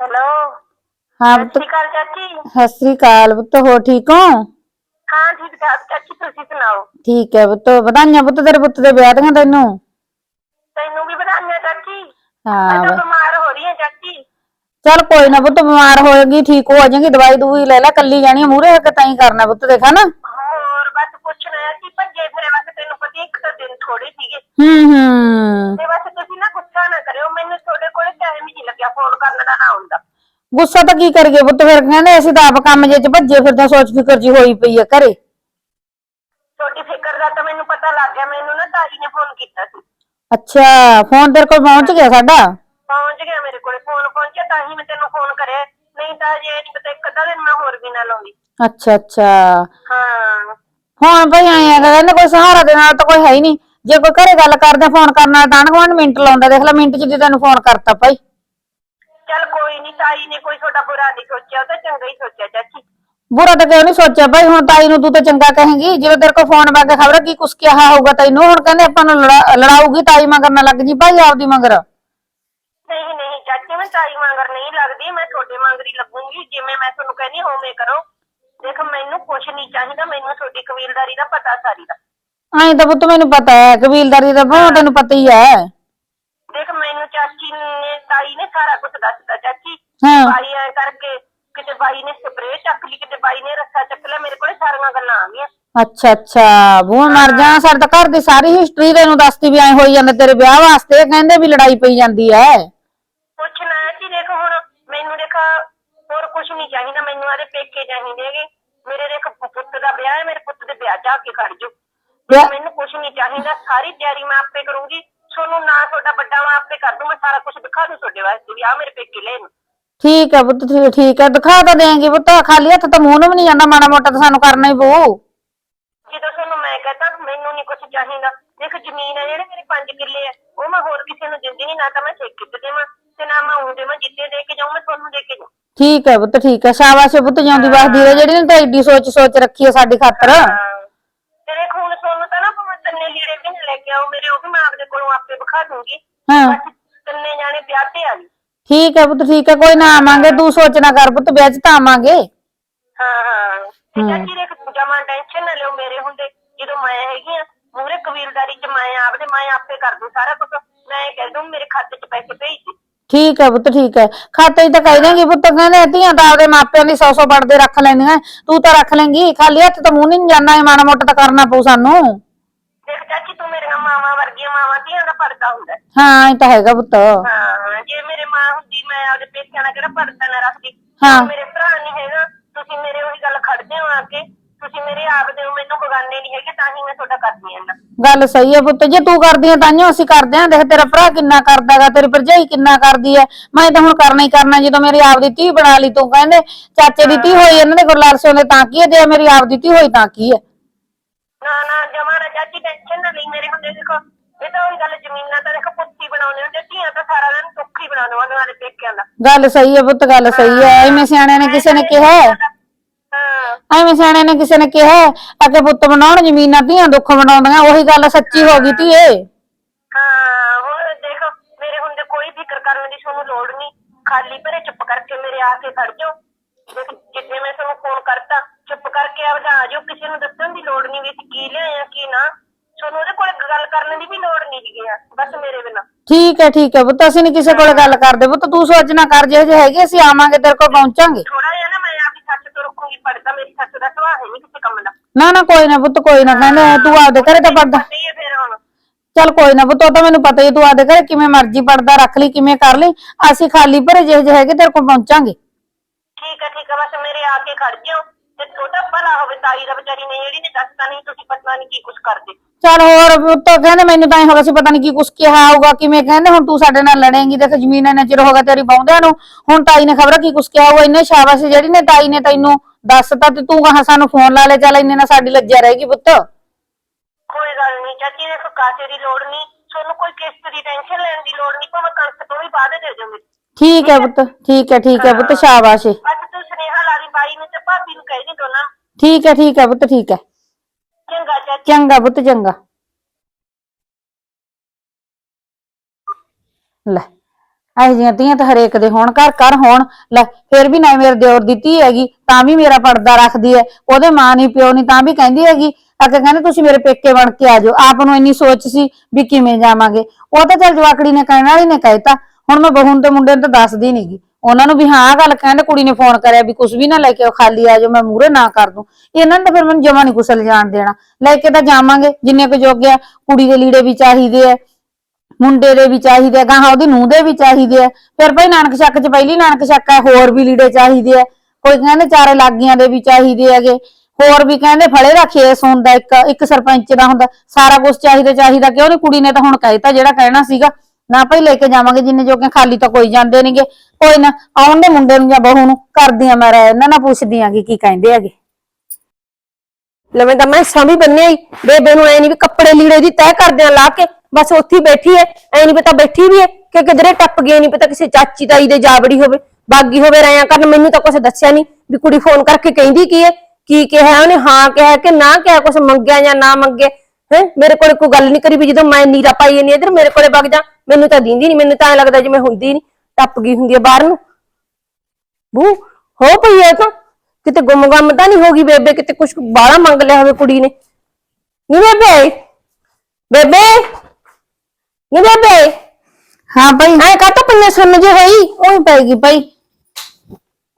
ਹੈਲੋ। ਹਾਂ ਸਤਿ ਪੁੱਤ ਸ਼੍ਰੀ ਅਕਾਲ ਚਾਚੀ। ਸਤਿ ਸ੍ਰੀ ਅਕਾਲ ਪੁੱਤ ਹੋ ਠੀਕ ਹੋ? ਹਾਂ ਠੀਕ ਠਾਕ। ਚਾਚੀ ਤੁਸੀਂ ਸੁਣਾਓ? ਠੀਕ ਹੈ ਪੁੱਤ ਵਧਾਈਆਂ ਪੁੱਤ ਤੇਰੇ ਪੁੱਤ ਦੇ ਵਿਆਹ ਦੀਆਂ ਤੈਨੂੰ। ਤੈਨੂੰ ਵੀ ਵਧਾਈਆਂ ਚਾਚੀ। ਹਾਂ ਮੈਂ ਤਾਂ ਬ- ਬਿਮਾਰ ਹੋ ਰਹੀ ਹਾਂ ਚਾਚੀ। ਚੱਲ ਕੋਈ ਨਾ ਪੁੱਤ ਬਿਮਾਰ ਹੋਏਗੀ ਠੀਕ ਹੋ ਜਾਏਗੀ ਦਵਾਈ ਦੂਈ ਲੈ ਲੈ ਕੱਲੀ ਜਾਣੀ ਮੂਰੇ ਹੋ ਕੇ ਤਾਂ ਹੀ ਕਰਨਾ ਪੁੱਤ ਦੇਖਾ ਨਾ ਹੋਰ ਬਸ ਪੁੱਛਣਾ ਹੈ ਕਿ ਭੱਜੇ ਫਿਰੇ ਬਸ ਤੈਨੂੰ ਪਤਾ ਇੱਕ ਤਾਂ ਦਿਨ ਥੋੜੇ ਸੀਗੇ। ਹੂੰ ਹੂੰ। ਤੁਸੀਂ ਨਾ ਗੁੱਸਾ ਨਾ ਕਰਿਓ ਮੈਨੂੰ ਤੁਹਾਡੇ ਕੋਲੇ ਟਾਈਮ ਹੀ ਨਹੀਂ ਲੱਗਿਆ ਫੋਨ ਕਰਨ ਦਾ ਨਾ ਹੁੰਦਾ ਗੁੱਸਾ ਤਾਂ ਕੀ ਕਰੀਏ ਪੁੱਤ ਫਿਰ? ਕਹਿੰਦੇ ਅਸੀਂ ਤਾਂ ਆਪ ਕੰਮ ਜੇ ਚ ਭੱਜੇ ਫਿਰ ਤਾਂ ਸੋਚ ਫਿਕਰ ਜੀ ਹੋਈ ਪਈ ਆ ਘਰੇ। ਤੁਹਾਡੀ ਫਿਕਰ ਦਾ ਤਾਂ ਮੈਨੂੰ ਪਤਾ ਲੱਗ ਗਿਆ ਮੈਨੂੰ ਨਾ ਤਾਈ ਨੇ ਫੋਨ ਕੀਤਾ ਸੀ। ਅੱਛਾ ਫੋਨ ਤੇਰੇ ਕੋਲ ਪਹੁੰਚ ਗਿਆ ਸਾਡਾ? ਪਹੁੰਚ ਗਿਆ ਮੇਰੇ ਕੋਲੇ ਫੋਨ ਪਹੁੰਚਿਆ ਤਾਂ ਹੀ ਮੈਂ ਤੈਨੂੰ ਫੋਨ ਕਰਿਆ। ਨਹੀਂ ਤਾਂ ਜੇ ਨਹੀਂ ਪਤਾ ਇੱਕ ਅੱਧਾ ਦਿਨ ਮੈਂ ਹੋਰ ਵੀ ਨਾ ਲਾਉਂਦੀ। ਅੱਛਾ ਅੱਛਾ। ਹਾਂ। ਹੁਣ ਭਾਈ ਆਏ ਆ ਕਹਿੰਦੇ ਕੋਈ ਸਹਾਰਾ ਦੇ ਨਾਲ ਤਾਂ ਕੋਈ ਹੈ ਹੀ ਨਹੀਂ। ਜੇ ਕੋਈ ਘਰੇ ਗੱਲ ਕਰਦੇ ਫੋਨ ਕਰਨ ਨਾਲ ਤਾਂ ਗਵਾਂਢ ਮਿੰਟ ਲਾਉਂਦਾ ਦੇਖ ਲੈ ਮਿੰਟ ਚ ਜੀ ਤੈਨੂੰ ਫੋਨ ਕਰਤਾ ਭਾਈ। ਚੱਲ ਕੋਈ ਨਹੀਂ ਤਾਈ ਨੇ ਕੋਈ ਤੁਹਾਡਾ ਬੁਰਾ ਨਹੀਂ ਸੋਚਿਆ ਉਹ ਤਾਂ ਚੰਗਾ ਹੀ ਸੋਚਿਆ ਚਾਚੀ। ਬੁਰਾ ਤਾਂ ਕਿਉਂ ਨਹੀਂ ਸੋਚਿਆ ਭਾਈ ਹੁਣ ਤਾਈ ਨੂੰ ਤੂੰ ਤਾਂ ਚੰਗਾ ਕਹੇਂਗੀ ਜਦੋਂ ਤੇਰੇ ਕੋਲ ਫੋਨ ਵਾ ਕੇ ਖਬਰ ਕੀ ਕੁਛ ਕਿਹਾ ਹੋਊਗਾ ਤੈਨੂੰ ਹੁਣ ਕਹਿੰਦੇ ਆਪਾਂ ਨੂੰ ਲੜਾ- ਲੜਾਊਗੀ ਤਾਈ ਮਗਰ ਨਾ ਲੱਗ ਜੀ ਭਾਈ ਆਪਦੀ ਮਗਰ। ਨਹੀਂ ਨਹੀਂ ਚਾਚੀ ਮੈਂ ਤਾਈ ਮੰਗਰ ਨਹੀਂ ਲੱਗਦੀ ਮੈਂ ਤੁਹਾਡੇ ਮੰਗਰ ਹੀ ਲੱਗੂੰਗੀ ਜਿਵੇਂ ਮੈਂ ਤੁਹਾਨੂੰ ਕਹਿੰਦੀ ਹੋਵੇਂ ਕਰੋ। ਦੇਖ ਮੈਨੂੰ ਕੁਛ ਨਹੀਂ ਚਾਹੀਦਾ ਮੈਨੂੰ ਤੁਹਾਡੀ ਕਬੀਲਦਾਰੀ ਦਾ ਪਤਾ ਸਾਰੀ ਦਾ। ਐਂ ਤਾਂ ਪੁੱਤ ਮੈਨੂੰ ਪਤਾ ਹੈ ਕਬੀਲਦਾਰੀ ਦਾ ਭਾਵੇਂ ਤੈਨੂੰ ਪਤਾ ਹੀ ਹੈ। ਦੇਖ ਮੈਨੂੰ ਚਾਚੀ ਨੇ ਤਾਈ ਨੇ ਸਾਰਾ ਕੁਝ ਦੱਸਦਾ ਚਾਚੀ। ਹਾਂ। ਬਾਈ ਐ ਕਰਕੇ ਕਿਤੇ ਬਾਈ ਨੇ ਸਪਰੇਅ ਚੱਕ ਲਈ ਕਿਤੇ ਬਾਈ ਨੇ ਰੱਸਾ ਚੱਕ ਲਿਆ ਮੇਰੇ ਕੋਲੇ ਸਾਰੀਆਂ ਗੱਲਾਂ ਆ ਗਈਆਂ। ਅੱਛਾ ਅੱਛਾ ਬੂਹ ਮਰ ਜਾ ਸਾਡੇ ਤਾਂ ਘਰ ਦੀ ਸਾਰੀ ਹਿਸਟਰੀ ਤੈਨੂੰ ਦੱਸਤੀ ਵੀ ਐ ਹੋਈ ਜਾਂਦਾ ਤੇਰੇ ਵਿਆਹ ਵਾਸਤੇ ਕਹਿੰਦੇ ਵੀ ਲੜਾਈ ਪਈ ਜਾਂਦੀ ਐ ਪੁੱਛ ਨਾ ਕਿ ਦੇਖ ਹੁਣ ਮੈਨੂੰ ਦੇਖ ਹੋਰ ਕੁਝ ਨਹੀਂ ਚਾਹੀਦਾ ਮੈਨੂੰ ਆਦੇ ਪੇਕੇ ਚਾਹੀਦੇਗੇ ਮੇਰੇ ਦੇਖ ਪੁੱਤ ਦਾ ਵਿਆਹ ਹੈ ਮੇਰੇ ਪੁੱਤ ਦੇ ਵਿਆਹ ਜਾ ਕੇ ਖੜ ਜਾਓ। ਵਿਆਹ- ਮੈਨੂੰ ਕੁਝ ਨਹੀਂ ਚਾਹੀਦਾ ਸਾਰੀ ਤਿਆਰੀ ਮੈਂ ਆਪੇ ਕਰੂੰਗੀ। ਤੁਹਾਨੂੰ ਨਾ ਤੁਹਾਡਾ ਵੱਡਾ ਮੈਂ ਆਪੇ ਕਰ ਦੂੰ ਮੈਂ ਸਾਰਾ ਕੁਝ ਦਿਖਾ ਦੂੰ ਤੁਹਾਡੇ ਵਾਸਤੇ ਵੀ ਆ ਮੇਰੇ ਪੇਕੇ ਲੈਣ ਠੀਕ ਹੈ ਪੁੱਤ ਠੀਕ- ਠੀਕ ਹੈ ਦਿਖਾ ਤਾਂ ਦੇਂਗੇ ਪੁੱਤ ਖਾਲੀ ਹੱਥ ਤਾਂ ਮੂੰਹ ਨੂੰ ਵੀ ਨਹੀਂ ਜਾਂਦਾ ਮਾੜਾ ਮੋਟਾ ਤਾਂ ਸਾਨੂੰ ਕਰਨਾ ਹੀ ਪਊ। ਜਦੋਂ ਤੁਹਾਨੂੰ ਮੈਂ ਕਹਤਾ ਮੈਨੂੰ ਨਹੀਂ ਕੁਝ ਚਾਹੀਦਾ ਦੇਖ ਜ਼ਮੀਨ ਹੈ ਜਿਹੜੇ ਮੇਰੇ 5 ਕਿੱਲੇ ਆ ਉਹ ਮੈਂ ਹੋਰ ਕਿਸੇ ਨੂੰ ਦਿੰਦੀ ਨਹੀਂ ਨਾ ਤਾਂ ਮੈਂ ਠੇਕੇ ਤੇ ਦੇਵਾਂ ਤੇ ਨਾ ਮੈਂ ਉਹ ਦੇਵਾਂ ਜਿੱਤੇ ਦੇ ਕੇ ਜਾਊਂ ਮੈਂ ਤੁਹਾਨੂੰ ਦੇ ਕੇ ਜਾਊਂ। ਠੀਕ ਹੈ ਪੁੱਤ ਠੀਕ ਹੈ ਸ਼ਾਬਾਸ਼ ਏ ਪੁੱਤ ਜਿਉਂਦੀ ਵਸਦੀ ਰਹੇ ਜਿਹੜੀ ਨੇ ਤਾਂ ਐਡੀ ਸੋਚ ਸੋਚ ਰੱਖੀ ਹੈ ਸਾਡੀ ਖਾਤਰ ਹਾਂ। ਤੇ ਦੇਖ ਹੁਣ ਤੁਹਾਨੂੰ ਤਾਂ ਨਾ ਭਾਵੇਂ ਤੰਨੇ ਲੀੜੇ ਕੇ ਆਓ ਮੇਰੇ ਉਹ ਵੀ ਮੈਂ ਆਪਦੇ ਕੋਲੋਂ ਆਪੇ ਵਿਖਾ ਦੂੰਗੀ। ਹਾਂ। ਬਸ ਤੰਨੇ ਜਾਣੇ ਵਿਆਹ ਤੇ ਆ ਗਏ ਠੀਕ ਹੈ ਪੁੱਤ ਠੀਕ ਹੈ ਕੋਈ ਨਾ ਆਵਾਂਗੇ ਤੂੰ ਸੋਚ ਨਾ ਕਰ ਪੁੱਤ ਵਿਆਹ 'ਚ ਤਾਂ ਆਵਾਂਗੇ। ਹਾਂ ਹਾਂ। ਤੇ ਚਾਚੀ ਦੇਖ ਜਮਾ ਟੈਨਸ਼ਨ ਨਾ ਲਿਓ ਮੇਰੇ ਹੁੰਦੇ ਜਦੋਂ ਮੈਂ ਹੈਗੀ ਆ ਮੂਰੇ ਕਬੀਲਦਾਰੀ ਚ ਮੈਂ ਆਪਦੇ ਮੈਂ ਆਪੇ ਕਰ ਦੂੰ ਸਾਰਾ ਕੁਝ ਮੈਂ ਇਹ ਕਹਿ ਦੂੰ ਮੇਰੇ ਖਾਤੇ 'ਚ ਪੈਸੇ ਭੇਜ ਦੇ ਠੀਕ ਹੈ ਪੁੱਤ ਠੀਕ ਹੈ। ਖਾਤੇ 'ਚ ਤਾਂ ਕਹਿ ਦੇਂਗੀ ਪੁੱਤ ਕਹਿੰਦੇ ਧੀਆਂ ਤਾਂ ਆਪਦੇ ਮਾਪਿਆਂ ਦੀ ਸੌ ਸੌ ਪੜਦੇ ਰੱਖ ਲੈਂਦੀਆਂ। ਤੂੰ ਤਾਂ ਰੱਖ ਲੇਂਗੀ ਖਾਲੀ ਹੱਥ ਤਾਂ ਮੂੰਹ ਨਹੀਂ ਜਾਂਦਾ ਇਹ ਮਾੜਾ ਮੋਟਾ ਤਾਂ ਕਰਨਾ ਪਊ ਸਾਨੂੰ। ਦੇਖ ਚਾਚੀ ਤੂੰ ਮੇਰੀਆਂ ਮਾਵਾਂ ਵਰਗੀਆਂ ਮਾਵਾਂ ਧੀਆਂ ਦਾ ਪਰਦਾ ਹੁੰਦਾ। ਹੈ। ਹਾਂ ਇਹ ਤਾਂ ਹੈਗਾ ਪੁੱਤ। ਹਾਂ ਜੇ ਮੇਰੇ ਮਾਂ ਹੁੰਦੀ ਮੈਂ ਆਪਦੇ ਪੇਕਿਆਂ ਨਾਲ ਕਿਹੜਾ ਪਰਦਾ ਨਾ ਰੱਖਦੀ ਹਾਂ। ਮੇਰੇ ਭਰਾ ਨਹੀਂ ਹੈਗਾ ਤੁਸੀਂ ਤੁਸੀਂ ਮੇਰੇ ਉਹੀ ਗੱਲ ਖੜਦੇ ਹੋ ਆ ਕੇ ਤੁਸੀਂ ਮੇਰੇ ਆਪ ਦੇ ਹੋ ਮੈਨੂੰ ਬਗਾਨੇ ਨਹੀਂ ਹੈਗੇ ਤਾਂ ਹੀ ਮੈਂ ਤੁਹਾਡਾ ਕਰਦੀ ਹਾਂ ਨਾ। ਗੱਲ ਸਹੀ ਹੈ ਪੁੱਤ ਜੇ ਤੂੰ ਕਰਦੀ ਆ ਤਾਂਿਓ ਅਸੀਂ ਕਰਦੇ ਆ ਦੇਖ ਤੇਰਾ ਭਰਾ ਕਿੰਨਾ ਕਰਦਾਗਾ ਤੇਰੀ ਭਰਜਾਈ ਕਿੰਨਾ ਕਰਦੀ ਹੈ। ਮੈਂ ਤਾਂ ਹੁਣ ਕਰਨਾ ਹੀ ਕਰਨਾ ਜਦੋਂ ਮੇਰੀ ਆਪਦੀ ਧੀ ਬਣਾ ਲਈ ਤੂੰ ਕਹਿੰਦੇ ਚਾਚੇ ਦੀ ਧੀ ਹੋਈ ਇਹਨਾਂ ਦੇ ਗੁਰਲਾਲ ਸਿੰਘ ਦੇ ਤਾਂ ਕੀ ਹੈ? ਜੇ ਮੇਰੀ ਆਪਦੀ ਧੀ ਹੋਈ ਤਾਂ ਕੀ ਹੈ? ਨਾ ਨਾ ਜਮਾ ਨਾ ਚਾਚੀ ਟੈਨਸ਼ਨ ਨਾ ਲਈ ਮੇਰੇ ਹੁੰਦੇ ਦੇਖੋ ਇਹ ਤਾਂ ਉਹੀ ਗੱਲ ਜ਼ਮੀਨਾਂ ਤਾਂ ਦੇਖੋ ਪੁੱਤੀ ਬਣਾਉਣੇ ਹੁੰਦੇ ਧੀਆਂ ਤਾਂ ਸਾਰਾ ਦਿਨ ਸੁੱਖੀ ਬਣਾਉਣੇ ਉਹਨਾਂ ਵਾਲੇ ਪੇਕਿਆਂ ਦਾ। ਗੱਲ ਸਹੀ ਹੈ ਪੁੱਤ ਗੱਲ ਸਹੀ ਹੈ ਐਵੇਂ ਸਿਆਣਿਆਂ ਨੇ ਕਿਸੇ ਨੇ ਕਿਹਾ ਹੈ। ਹਾਂ। ਐਵੇਂ ਸਿਆਣਿਆਂ ਨੇ ਕਿਸੇ ਨੇ ਕਿਹਾ ਹੈ, ਅੱਗੇ ਪੁੱਤ ਬਣਾਉਣ ਜ਼ਮੀਨਾਂ ਧੀਆਂ ਦੁੱਖ ਬਣਾਉਂਦੀਆਂ ਉਹੀ ਗੱਲ ਸੱਚੀ ਹੋ ਗਈ ਧੀਏ। ਹਾਂ ਹੁਣ ਦੇਖੋ ਮੇਰੇ ਹੁੰਦੇ ਕੋਈ ਫਿਕਰ ਕਰਨ ਦੀ ਤੁਹਾਨੂੰ ਲੋੜ ਨਹੀਂ ਖਾਲੀ ਭਰੇ ਚੁੱਪ ਕਰਕੇ ਮੇਰੇ ਆ ਕੇ ਖੜ ਜਾਓ। ਦੇਖ ਜਿੱਦੇ ਮੈਂ ਤੁਹਾਨੂੰ ਫੋਨ ਕਰਤਾ ਚੁੱਪ ਕਰਕੇ ਆਪਦਾ ਆ ਜਾਓ ਕਿਸੇ ਨੂੰ ਦੱਸਣ ਦੀ ਲੋੜ ਨਹੀਂ ਵੀ ਅਸੀਂ ਕੀ ਲਿਆਏ ਆ ਕੀ ਨਾ। ਤੁਹਾਨੂੰ ਉਹਦੇ ਕੋਲ ਗੱਲ ਕਰਨ ਦੀ ਵੀ ਲੋੜ ਨਹੀਂ ਹੈਗੀ ਆ ਬਸ ਮੇਰੇ ਬਿਨਾਂ। ਠੀਕ ਹੈ ਠੀਕ ਹੈ ਪੁੱਤ ਅਸੀਂ ਨਹੀਂ ਕਿਸੇ ਕੋਲ ਗੱਲ ਕਰਦੇ। ਪੁੱਤ ਤੂੰ ਸੋਚ ਨਾ ਕਰ ਜੇ ਜੇ ਹੈਗੇ ਅਸੀਂ ਆਵਾਂਗੇ ਤੇਰੇ ਕੋਲ ਪਹੁੰਚਾਂਗੇ। ਥੋੜਾ ਜਿਹਾ ਨਾ ਮੈਂ ਆਪਦੀ ਸੱਸ ਤੋਂ ਰੁਕੂੰਗੀ ਪੜਦਾ ਮੇਰੀ ਸੱਸ ਦਾ ਸੁਭਾਅ ਹੈ ਨਹੀਂ ਕਿਸੇ ਕੰਮ ਦਾ। ਨਾ ਨਾ ਕੋਈ ਨਾ ਪੁੱਤ ਕੋਈ ਨਾ ਕਹਿੰਦੇ ਤੂੰ ਆਪਦੇ ਘਰੇ ਤਾਂ ਪੜਦਾ ਪਤਾ ਹੀ ਫਿਰ ਹੁਣ। ਚੱਲ ਕੋਈ ਨਾ ਪੁੱਤ ਉਹ ਤਾਂ ਮੈਨੂੰ ਪਤਾ ਹੀ ਹੈ, ਤੂੰ ਆਪਦੇ ਘਰੇ ਕਿਵੇਂ ਮਰਜ਼ੀ ਪੜਦਾ ਰੱਖ ਲਈ ਕਿਵੇਂ ਕਰ ਲਈ। ਅਸੀਂ ਖਾਲੀ ਭਰੇ ਜਿਹੇ ਜਿਹੇ ਹੈਗੇ ਤੇਰੇ ਕੋਲ ਪਹੁੰਚਾਂਗੇ। ਠੀਕ ਹੈ ਠੀਕ ਹੈ ਬਸ ਮੇਰੇ ਆ ਕੇ ਖੜ ਜਾਓ। ਤੇ ਛੋਟਾ ਭਲਾ ਹੋਵੇ ਤਾਈ ਦਾ ਵਿਚਾਰੀ ਨੇ ਜਿਹੜੀ ਨੇ ਦੱਸਤਾ ਨਹੀਂ ਤੁਸੀਂ ਪਤਾ ਨਹੀਂ ਕੀ ਕੁਝ ਕਰਦੇ। ਚੱਲ ਹੋਰ ਪੁੱਤ ਕਹਿੰਦੇ ਮੈਨੂੰ ਤਾਂ ਇਹ ਹੋ ਗਿਆ ਸੀ ਪਤਾ ਨਹੀਂ ਕੀ ਕੁਛ ਕਿਹਾ ਹੋਊਗਾ ਕਿਵੇਂ ਕਹਿੰਦੇ ਹੁਣ ਤੂੰ ਸਾਡੇ ਨਾਲ ਲੜੇਂਗੀ ਦੇਖ ਜ਼ਮੀਨ ਇੰਨਾ ਚਿਰ ਹੋ ਗਿਆ ਤੇਰੀ ਬਾਉਂਦਿਆਂ ਨੂੰ ਹੁਣ ਤਾਈ ਨੇ ਖਬਰ ਕੀ ਕੁਛ ਕਿਹਾ ਹੋਊਗਾ ਇੰਨੇ ਸ਼ਾਬਾਸ਼ ਜਿਹੜੀ ਨੇ ਤਾਈ ਨੇ ਤੈਨੂੰ ਦੱਸਤਾ ਤੇ ਤੂੰ ਕਹਾ ਸਾਨੂੰ ਫੋਨ ਲਾ ਲੈ ਚੱਲ ਇੰਨੇ ਨਾਲ ਸਾਡੀ ਲੱਜਿਆ ਰਹੇਗੀ ਪੁੱਤ। ਕੋਈ ਗੱਲ ਨਹੀਂ ਚਾਚੀ ਦੇਖੋ ਕਾਸੇ ਦੀ ਲੋੜ ਨਹੀਂ ਤੁਹਾਨੂੰ ਕੋਈ ਕਿਸ਼ਤ ਦੀ ਟੈਨਸ਼ਨ ਲੈਣ ਦੀ ਲੋੜ ਨਹੀਂ ਭਾਵੇਂ ਕਣਕ ਤੋਂ ਵੀ ਬਾਅਦ ਦੇ ਦਿਓ ਮੈਨੂੰ ਠੀਕ ਹੈ ਪੁੱਤ ਠੀਕ ਹੈ ਠੀਕ ਹੈ ਪੁੱਤ ਸ਼ਾਬਾਸ਼। ਏ। ਅੱਜ ਤੂੰ ਸੁਨੇਹਾ ਲਾ ਦੀ ਬਾਈ ਨੂੰ ਤੇ ਭਾਬੀ ਨੂੰ ਕਹਿ ਦੀ ਦੋਨਾਂ ਨੂੰ। ਠੀਕ ਹੈ ਠੀਕ ਹੈ ਪੁੱਤ ਠੀਕ ਹੈ। ਚੰਗਾ ਚਾਚੀ। ਚੰਗਾ ਪੁੱਤ ਚੰਗਾ। ਲੈ ਇਹ ਜੀਆਂ ਧੀਆਂ ਤਾਂ ਹਰੇਕ ਦੇ ਹੋਣ ਘਰ ਘਰ ਹੋਣ। ਲੈ ਫਿਰ ਵੀ ਨਾ ਮੇਰੇ ਦਿਓਰ ਦੀ ਧੀ ਹੈਗੀ ਤਾਂ ਵੀ ਮੇਰਾ ਪਰਦਾ ਰੱਖਦੀ ਹੈ। ਉਹਦੇ ਮਾਂ ਨਹੀਂ ਪਿਓ ਨਹੀਂ ਤਾਂ ਵੀ ਕਹਿੰਦੀ ਹੈਗੀ ਅੱਗੇ ਕਹਿੰਦੇ ਤੁਸੀਂ ਮੇਰੇ ਪੇਕੇ ਬਣ ਕੇ ਆ ਜਾਓ। ਆਪ ਨੂੰ ਇੰਨੀ ਸੋਚ ਸੀ ਵੀ ਕਿਵੇਂ ਜਾਵਾਂਗੇ। ਉਹ ਤਾਂ ਚੱਲ ਜਵਾਕੜੀ ਨੇ ਕਹਿਣ ਵਾਲੀ ਨੇ ਕਹਿਤਾ। ਹੁਣ ਮੈਂ ਬਹੂ ਨੂੰ ਤੇ ਮੁੰਡੇ ਨੂੰ ਤਾਂ ਦੱਸਦੀ ਨਹੀਂਗੀ ਉਹਨਾਂ ਨੂੰ ਵੀ ਹਾਂ ਆਹ ਗੱਲ ਕਹਿੰਦੇ ਕੁੜੀ ਨੇ ਫੋਨ ਕਰਿਆ ਵੀ ਕੁਝ ਵੀ ਨਾ ਲੈ ਕੇ ਆਓ, ਖਾਲੀ ਆ ਜਾਓ, ਮੈਂ ਮੂਹਰੇ ਨਾ ਕਰ ਦੂੰ। ਇਹਨਾਂ ਨੇ ਤਾਂ ਫਿਰ ਮੈਨੂੰ ਜਮਾ ਨਹੀਂ ਕੁਸਲ ਜਾਣ ਦੇਣਾ। ਲੈ ਕੇ ਤਾਂ ਜਾਵਾਂਗੇ, ਜਿੰਨੇ ਕੁ ਜੋਗੇ ਆ, ਕੁੜੀ ਦੇ ਲੀੜੇ ਵੀ ਚਾਹੀਦੇ ਆ, ਮੁੰਡੇ ਦੇ ਵੀ ਚਾਹੀਦੇ ਆ, ਗਾਹਾਂ ਉਹਦੀ ਨੂੰਹ ਦੇ ਵੀ ਚਾਹੀਦੇ ਆ। ਫਿਰ ਭਾਈ ਨਾਨਕ ਸ਼ੱਕ ਚ ਪਹਿਲੀ ਨਾਨਕ ਸ਼ੱਕ ਹੈ ਹੋਰ ਵੀ ਲੀੜੇ ਚਾਹੀਦੇ ਆ। ਕੋਈ ਕਹਿੰਦੇ ਚਾਰੇ ਲਾਗੀਆਂ ਦੇ ਵੀ ਚਾਹੀਦੇ ਹੈਗੇ, ਹੋਰ ਵੀ ਕਹਿੰਦੇ ਫੜੇ ਦਾ ਖੇਸ ਹੁੰਦਾ, ਇੱਕ ਇੱਕ ਸਰਪੰਚ ਦਾ ਹੁੰਦਾ, ਸਾਰਾ ਕੁਝ ਚਾਹੀਦਾ ਚਾਹੀਦਾ, ਕਿਉਂ ਨਹੀਂ ਕੁੜੀ ਨੇ ਤਾਂ ਹੁਣ ਕਹਿਤਾ ਜਿਹੜਾ ਕਹਿਣਾ ਸੀਗਾ। ਨਾ ਭਾਈ ਲੈ ਕੇ ਜਾਵਾਂਗੇ, ਜਿੰਨੇ ਜੋਗੇ ਖਾਲੀ ਤਾਂ ਕੋਈ ਜਾਂਦੇ ਨਹੀਂਗੇ। ਕੋਈ ਨਾ, ਆਉਣ ਦੇ ਮੁੰਡੇ ਨੂੰ ਜਾਂ ਬਹੂ ਨੂੰ ਕਰਦੀ ਆ ਮੈਂ ਰਾਏ, ਇਹਨਾਂ ਨਾਲ ਪੁੱਛਦੀ ਆਂਗੀ ਕੀ ਕਹਿੰਦੇ ਹੈਗੇ। ਲਵੇਂ ਤਾਂ ਮੈਂ ਸਾਂ ਵੀ ਬੰਨਿਆ ਬੇਬੇ ਨੂੰ ਐ ਨਹੀਂ ਵੀ ਕੱਪੜੇ ਲੀੜੇ ਦੀ ਤੈਅ ਕਰਦਿਆਂ ਆ ਲਾ ਕੇ, ਬਸ ਉੱਥੇ ਹੀ ਬੈਠੀ ਐ। ਐ ਨਹੀਂ ਪਤਾ ਬੈਠੀ ਵੀ ਐ ਕਿ ਕਿਧਰੇ ਟੱਪ ਗਈ ਨਹੀਂ ਪਤਾ ਕਿਸੇ ਚਾਚੀ ਤਾਈ ਦੇ ਜਾਵੜੀ ਹੋਵੇ, ਬਾਗੀ ਹੋਵੇ ਰਿਆਂ ਕਰਨ। ਮੈਨੂੰ ਤਾਂ ਕੁਝ ਦੱਸਿਆ ਨਹੀਂ ਵੀ ਕੁੜੀ ਫੋਨ ਕਰਕੇ ਕਹਿੰਦੀ ਕੀ ਐ, ਕੀ ਕਿਹਾ ਉਹਨੇ, ਹਾਂ ਕਿਹਾ ਕਿ ਨਾ ਕਿਹਾ ਕੁਝ ਮੰਗਿਆ ਜਾਂ ਨਾ ਮੰਗੇ ਹੈ ਮੇਰੇ ਕੋਲੇ ਕੋਈ ਗੱਲ ਨਹੀਂ ਕਰੀ ਵੀ ਜਦੋਂ ਮੈਂ ਨੀਰਾ ਪਾਈ ਨਹੀਂ ਇਧਰ ਮੇਰੇ ਕੋਲੇ ਵਗ ਜਾ ਮੈਨੂੰ ਤਾਂ ਦਿੰਦੀ ਨਹੀਂ ਮੈਨੂੰ ਤਾਂ ਐ ਲੱਗਦਾ ਜਿਵੇਂ ਹੁੰਦੀ ਨਹੀਂ ਟੱਪ ਗਈ ਹੁੰਦੀ ਐ ਬਾਹਰ ਨੂੰ ਬੂ ਹੋ ਪਈ ਐ ਤਾਂ ਕਿਤੇ ਗੁੰਮ ਗੰਮ ਤਾਂ ਨਹੀਂ ਹੋ ਗਈ ਬੇਬੇ ਕਿਤੇ ਕੁਝ ਬਾਹਲਾ ਮੰਗ ਲਿਆ ਹੋਵੇ ਕੁੜੀ ਨੇ ਨੀ ਬੇਬੇ ਬੇਬੇ ਨੀ ਬੇਬੇ ਹਾਂ ਭਾਈ ਐ ਕਾ ਤਾਂ ਪੰਨੇ ਸੁਣ ਜੇ ਹੋਈ ਉਹ ਪੈਗੀ ਭਾਈ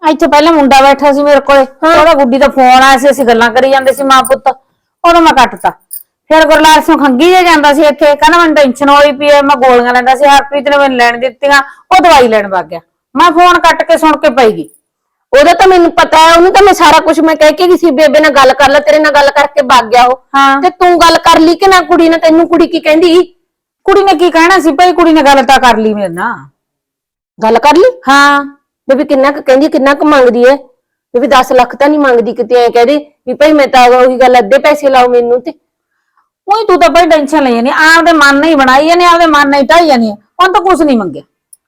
ਇੱਥੇ ਪਹਿਲਾਂ ਮੁੰਡਾ ਬੈਠਾ ਸੀ ਮੇਰੇ ਕੋਲੇ ਉਹਦਾ ਗੁੱਡੀ ਦਾ ਫੋਨ ਆਇਆ ਸੀ ਅਸੀਂ ਗੱਲਾਂ ਕਰੀ ਜਾਂਦੇ ਸੀ ਮਾਂ ਪੁੱਤ ਉਦੋਂ ਮੈਂ ਕੱਟਤਾ ਫਿਰ ਗੁਰਲਾਲ ਸਿੰਘ ਖੰਗੀ ਜੇ ਜਾਂਦਾ ਸੀ ਇੱਥੇ ਕਹਿੰਦਾ ਮੈਨੂੰ ਟੈਨਸ਼ਨ ਹੋਈ ਪਈ ਐ ਮੈਂ ਗੋਲੀਆਂ ਲੈਂਦਾ ਸੀ ਹਰਪ੍ਰੀਤ ਨੇ ਮੈਨੂੰ ਲੈਣ ਦਿੱਤੀਆਂ ਉਹ ਦਵਾਈ ਲੈਣ ਵਗ ਗਿਆ। ਮੈਂ ਫੋਨ ਕੱਟ ਕੇ ਸੁਣ ਕੇ ਪਈ ਗਈ। ਉਹਦਾ ਤਾਂ ਮੈਨੂੰ ਪਤਾ ਹੈ ਉਹਨੂੰ ਤਾਂ ਮੈਂ ਸਾਰਾ ਕੁਝ ਮੈਂ ਕਹਿ ਕੇ ਗਈ ਸੀ ਬੇਬੇ ਨਾਲ ਗੱਲ ਕਰ ਲੈ ਤੇਰੇ ਨਾਲ ਗੱਲ ਕਰਕੇ ਭੱਗ ਗਿਆ ਉਹ। ਹਾਂ। ਤੇ ਤੂੰ ਗੱਲ ਕਰ ਲਈ ਕਿ ਨਾ ਕੁੜੀ ਨੇ ਤੈਨੂੰ ਕੁੜੀ ਕੀ ਕਹਿੰਦੀ? ਕੁੜੀ ਨੇ ਕੀ ਕਹਿਣਾ ਸੀ? ਭਾਈ ਕੁੜੀ ਨੇ ਗੱਲ ਤਾਂ ਕਰ ਲਈ ਮੇਰੇ ਨਾਲ। ਗੱਲ ਕਰ ਲਈ? ਹਾਂ। ਬੇਬੀ ਕਿੰਨਾ ਕੁ ਕਹਿੰਦੀ ਕਿੰਨਾ ਕੁ ਮੰਗਦੀ ਐ ਬੇਬੀ 10 ਲੱਖ ਤਾਂ ਨਹੀਂ ਮੰਗਦੀ ਕਿਤੇ ਐ ਕਹਦੇ ਵੀ ਭਾਈ ਮੈਂ ਤਾਂ ਉਹੀ ਗੱਲ ਅੱਧੇ ਪੈਸੇ ਲਾਓ ਮੈਨੂੰ ਤੇ ਉਹੀ ਤੂੰ ਤਾਂ ਭਾਈ ਟੈਨਸ਼ਨ ਲਈ ਜਾਨੀ ਆਪਦੇ ਮਨ ਨਹੀਂ ਬਣਾਈ ਜਾਨੀ ਆਪਦੇ ਮਨ ਨਹੀਂ ਢਾਈ ਜਾਨੀ ਉਹਨ ਤਾਂ ਕੁਝ ਨਹੀਂ ਮੰਗਿਆ।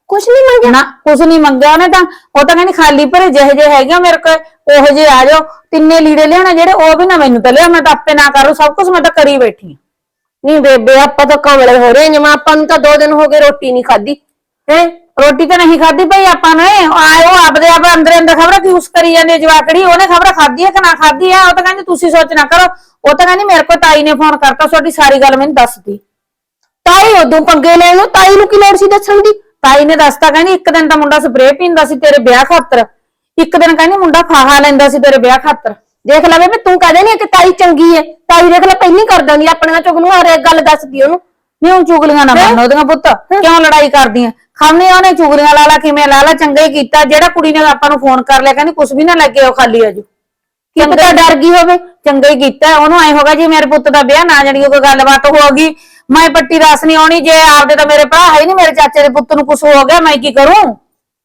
ਕੁਛ ਨਹੀਂ ਮੰਗਿਆ? ਨਾ ਕੁਝ ਨਹੀਂ ਮੰਗਿਆ ਉਹਨੇ ਤਾਂ। ਉਹ ਤਾਂ ਕਹਿੰਦੀ ਖਾਲੀ ਭਰੇ ਜਿਹੇ ਜਿਹੇ ਹੈਗੇ ਮੇਰੇ ਕੋਲ ਉਹੋ ਜਿਹੇ ਆ ਜਾਓ। ਤਿੰਨੇ ਲੀੜੇ ਲਿਆਉਣਾ ਜਿਹੜੇ ਉਹ ਵੀ ਨਾ ਮੈਨੂੰ ਤਾਂ ਲਿਆ। ਮੈਂ ਤਾਂ ਆਪੇ ਨਾ ਕਰੂ ਸਭ ਕੁਝ ਮੈਂ ਤਾਂ ਕਰੀ ਬੈਠੀ ਆ। ਨਹੀਂ ਬੇਬੇ ਆਪਾਂ ਤਾਂ ਕਮਲੇ ਹੋ ਰਹੇ ਹਾਂ ਜਮਾ ਆਪਾਂ ਨੂੰ ਤਾਂ ਦੋ ਦਿਨ ਹੋ ਗਏ ਰੋਟੀ ਨਹੀਂ ਖਾਧੀ। ਹੈ? ਰੋਟੀ ਤਾਂ ਨਹੀਂ ਖਾਧੀ ਭਾਈ ਆਪਾਂ ਨੇ। ਆਏ ਉਹ ਆਪਦੇ ਆਪ ਅੰਦਰ ਅੰਦਰ ਖਬਰ ਕੀ ਉਸ ਕਰੀ ਜਾਂਦੇ ਜਵਾਕੜੀ? ਉਹਨੇ ਖਬਰ ਖਾਧੀ ਹੈ ਕਿ ਨਾ ਖਾਧੀ ਹੈ? ਉਹ ਤਾਂ ਕਹਿੰਦੀ ਤੁਸੀਂ ਸੋਚ ਨਾ ਕਰੋ। ਉਹ ਤਾਂ ਕਹਿੰਦੀ ਮੇਰੇ ਕੋਲ ਤਾਈ ਨੇ ਫੋਨ ਕਰਤਾ ਤੁਹਾਡੀ ਸਾਰੀ ਗੱਲ ਮੈਨੂੰ ਦੱਸਦੀ ਤਾਈ ਉਦੋਂ ਪੰਗੇ ਲੈਣ ਨੂੰ ਤਾਈ ਨੂੰ ਕੀ ਲੋੜ ਸੀ ਦੱਸਣ ਦੀ? ਤਾਈ ਨੇ ਦੱਸਤਾ ਕਹਿੰਦੀ ਇੱਕ ਦਿਨ ਤਾਂ ਮੁੰਡਾ ਸਪਰੇਅ ਪੀਂਦਾ ਸੀ ਤੇਰੇ ਵਿਆਹ ਖਾਤਰ। ਇੱਕ ਦਿਨ ਕਹਿੰਦੀ ਮੁੰਡਾ ਫਾਹਾ ਲੈਂਦਾ ਸੀ ਤੇਰੇ ਵਿਆਹ ਖਾਤਰ। ਦੇਖ ਲੈ ਬੇਬੇ ਤੂੰ ਕਹਦੇ ਨਹੀਂ ਕਿ ਤਾਈ ਚੰਗੀ ਹੈ? ਤਾਈ ਦੇਖ ਲੈ ਪਹਿਲੀ ਕਰ ਦਿੰਦੀ ਆਪਣੀਆਂ ਚੁਗਨੂੰ ਹਰ ਇੱਕ ਗੱਲ ਦੱਸਦੀ ਉਹਨੂੰ। ਨਹੀਂ ਹੁਣ ਚੁਗਲੀਆਂ ਨਾ ਮੰਨ ਉਹਦੀਆਂ ਪੁੱਤ। ਕਿਉਂ ਲੜਾਈ ਕਰਦੀਆਂ ਖਾਣੇ ਉਹਨੇ ਚੁਗਲੀਆਂ ਲਾ ਲਾ ਕਿਵੇਂ ਲਾ ਲਾ ਚੰਗਾ ਹੀ ਕੀਤਾ। ਜਿਹੜਾ ਕੁੜੀ ਨੇ ਆਪਾਂ ਨੂੰ ਫੋਨ ਕਰ ਲਿਆ ਕਹਿੰਦੀ ਕੁਝ ਵੀ ਨਾ ਲੱਗੇ ਉਹ ਖਾਲੀ ਆਜੂ ਕੀ ਪਤਾ ਡਰ ਗਈ ਹੋਵੇ ਚੰਗਾ ਹੀ ਕੀਤਾ। ਉਹਨੂੰ ਐ ਹੋਗਾ ਜੀ ਮੇਰੇ ਪੁੱਤ ਦਾ ਵਿਆਹ ਨਾ ਜਾਣੀ ਕੋਈ ਗੱਲਬਾਤ ਹੋ ਗਈ। ਮੈਂ ਪੱਟੀ ਰਸ ਨਹੀਂ ਆਉਣੀ ਜੇ ਆਪਦੇ ਤਾਂ ਮੇਰੇ ਭਰਾ ਹੈ ਨਹੀਂ ਮੇਰੇ ਚਾਚੇ ਦੇ ਪੁੱਤ ਨੂੰ ਕੁਝ ਹੋ ਗਿਆ ਮੈਂ ਕੀ ਕਰੂੰ?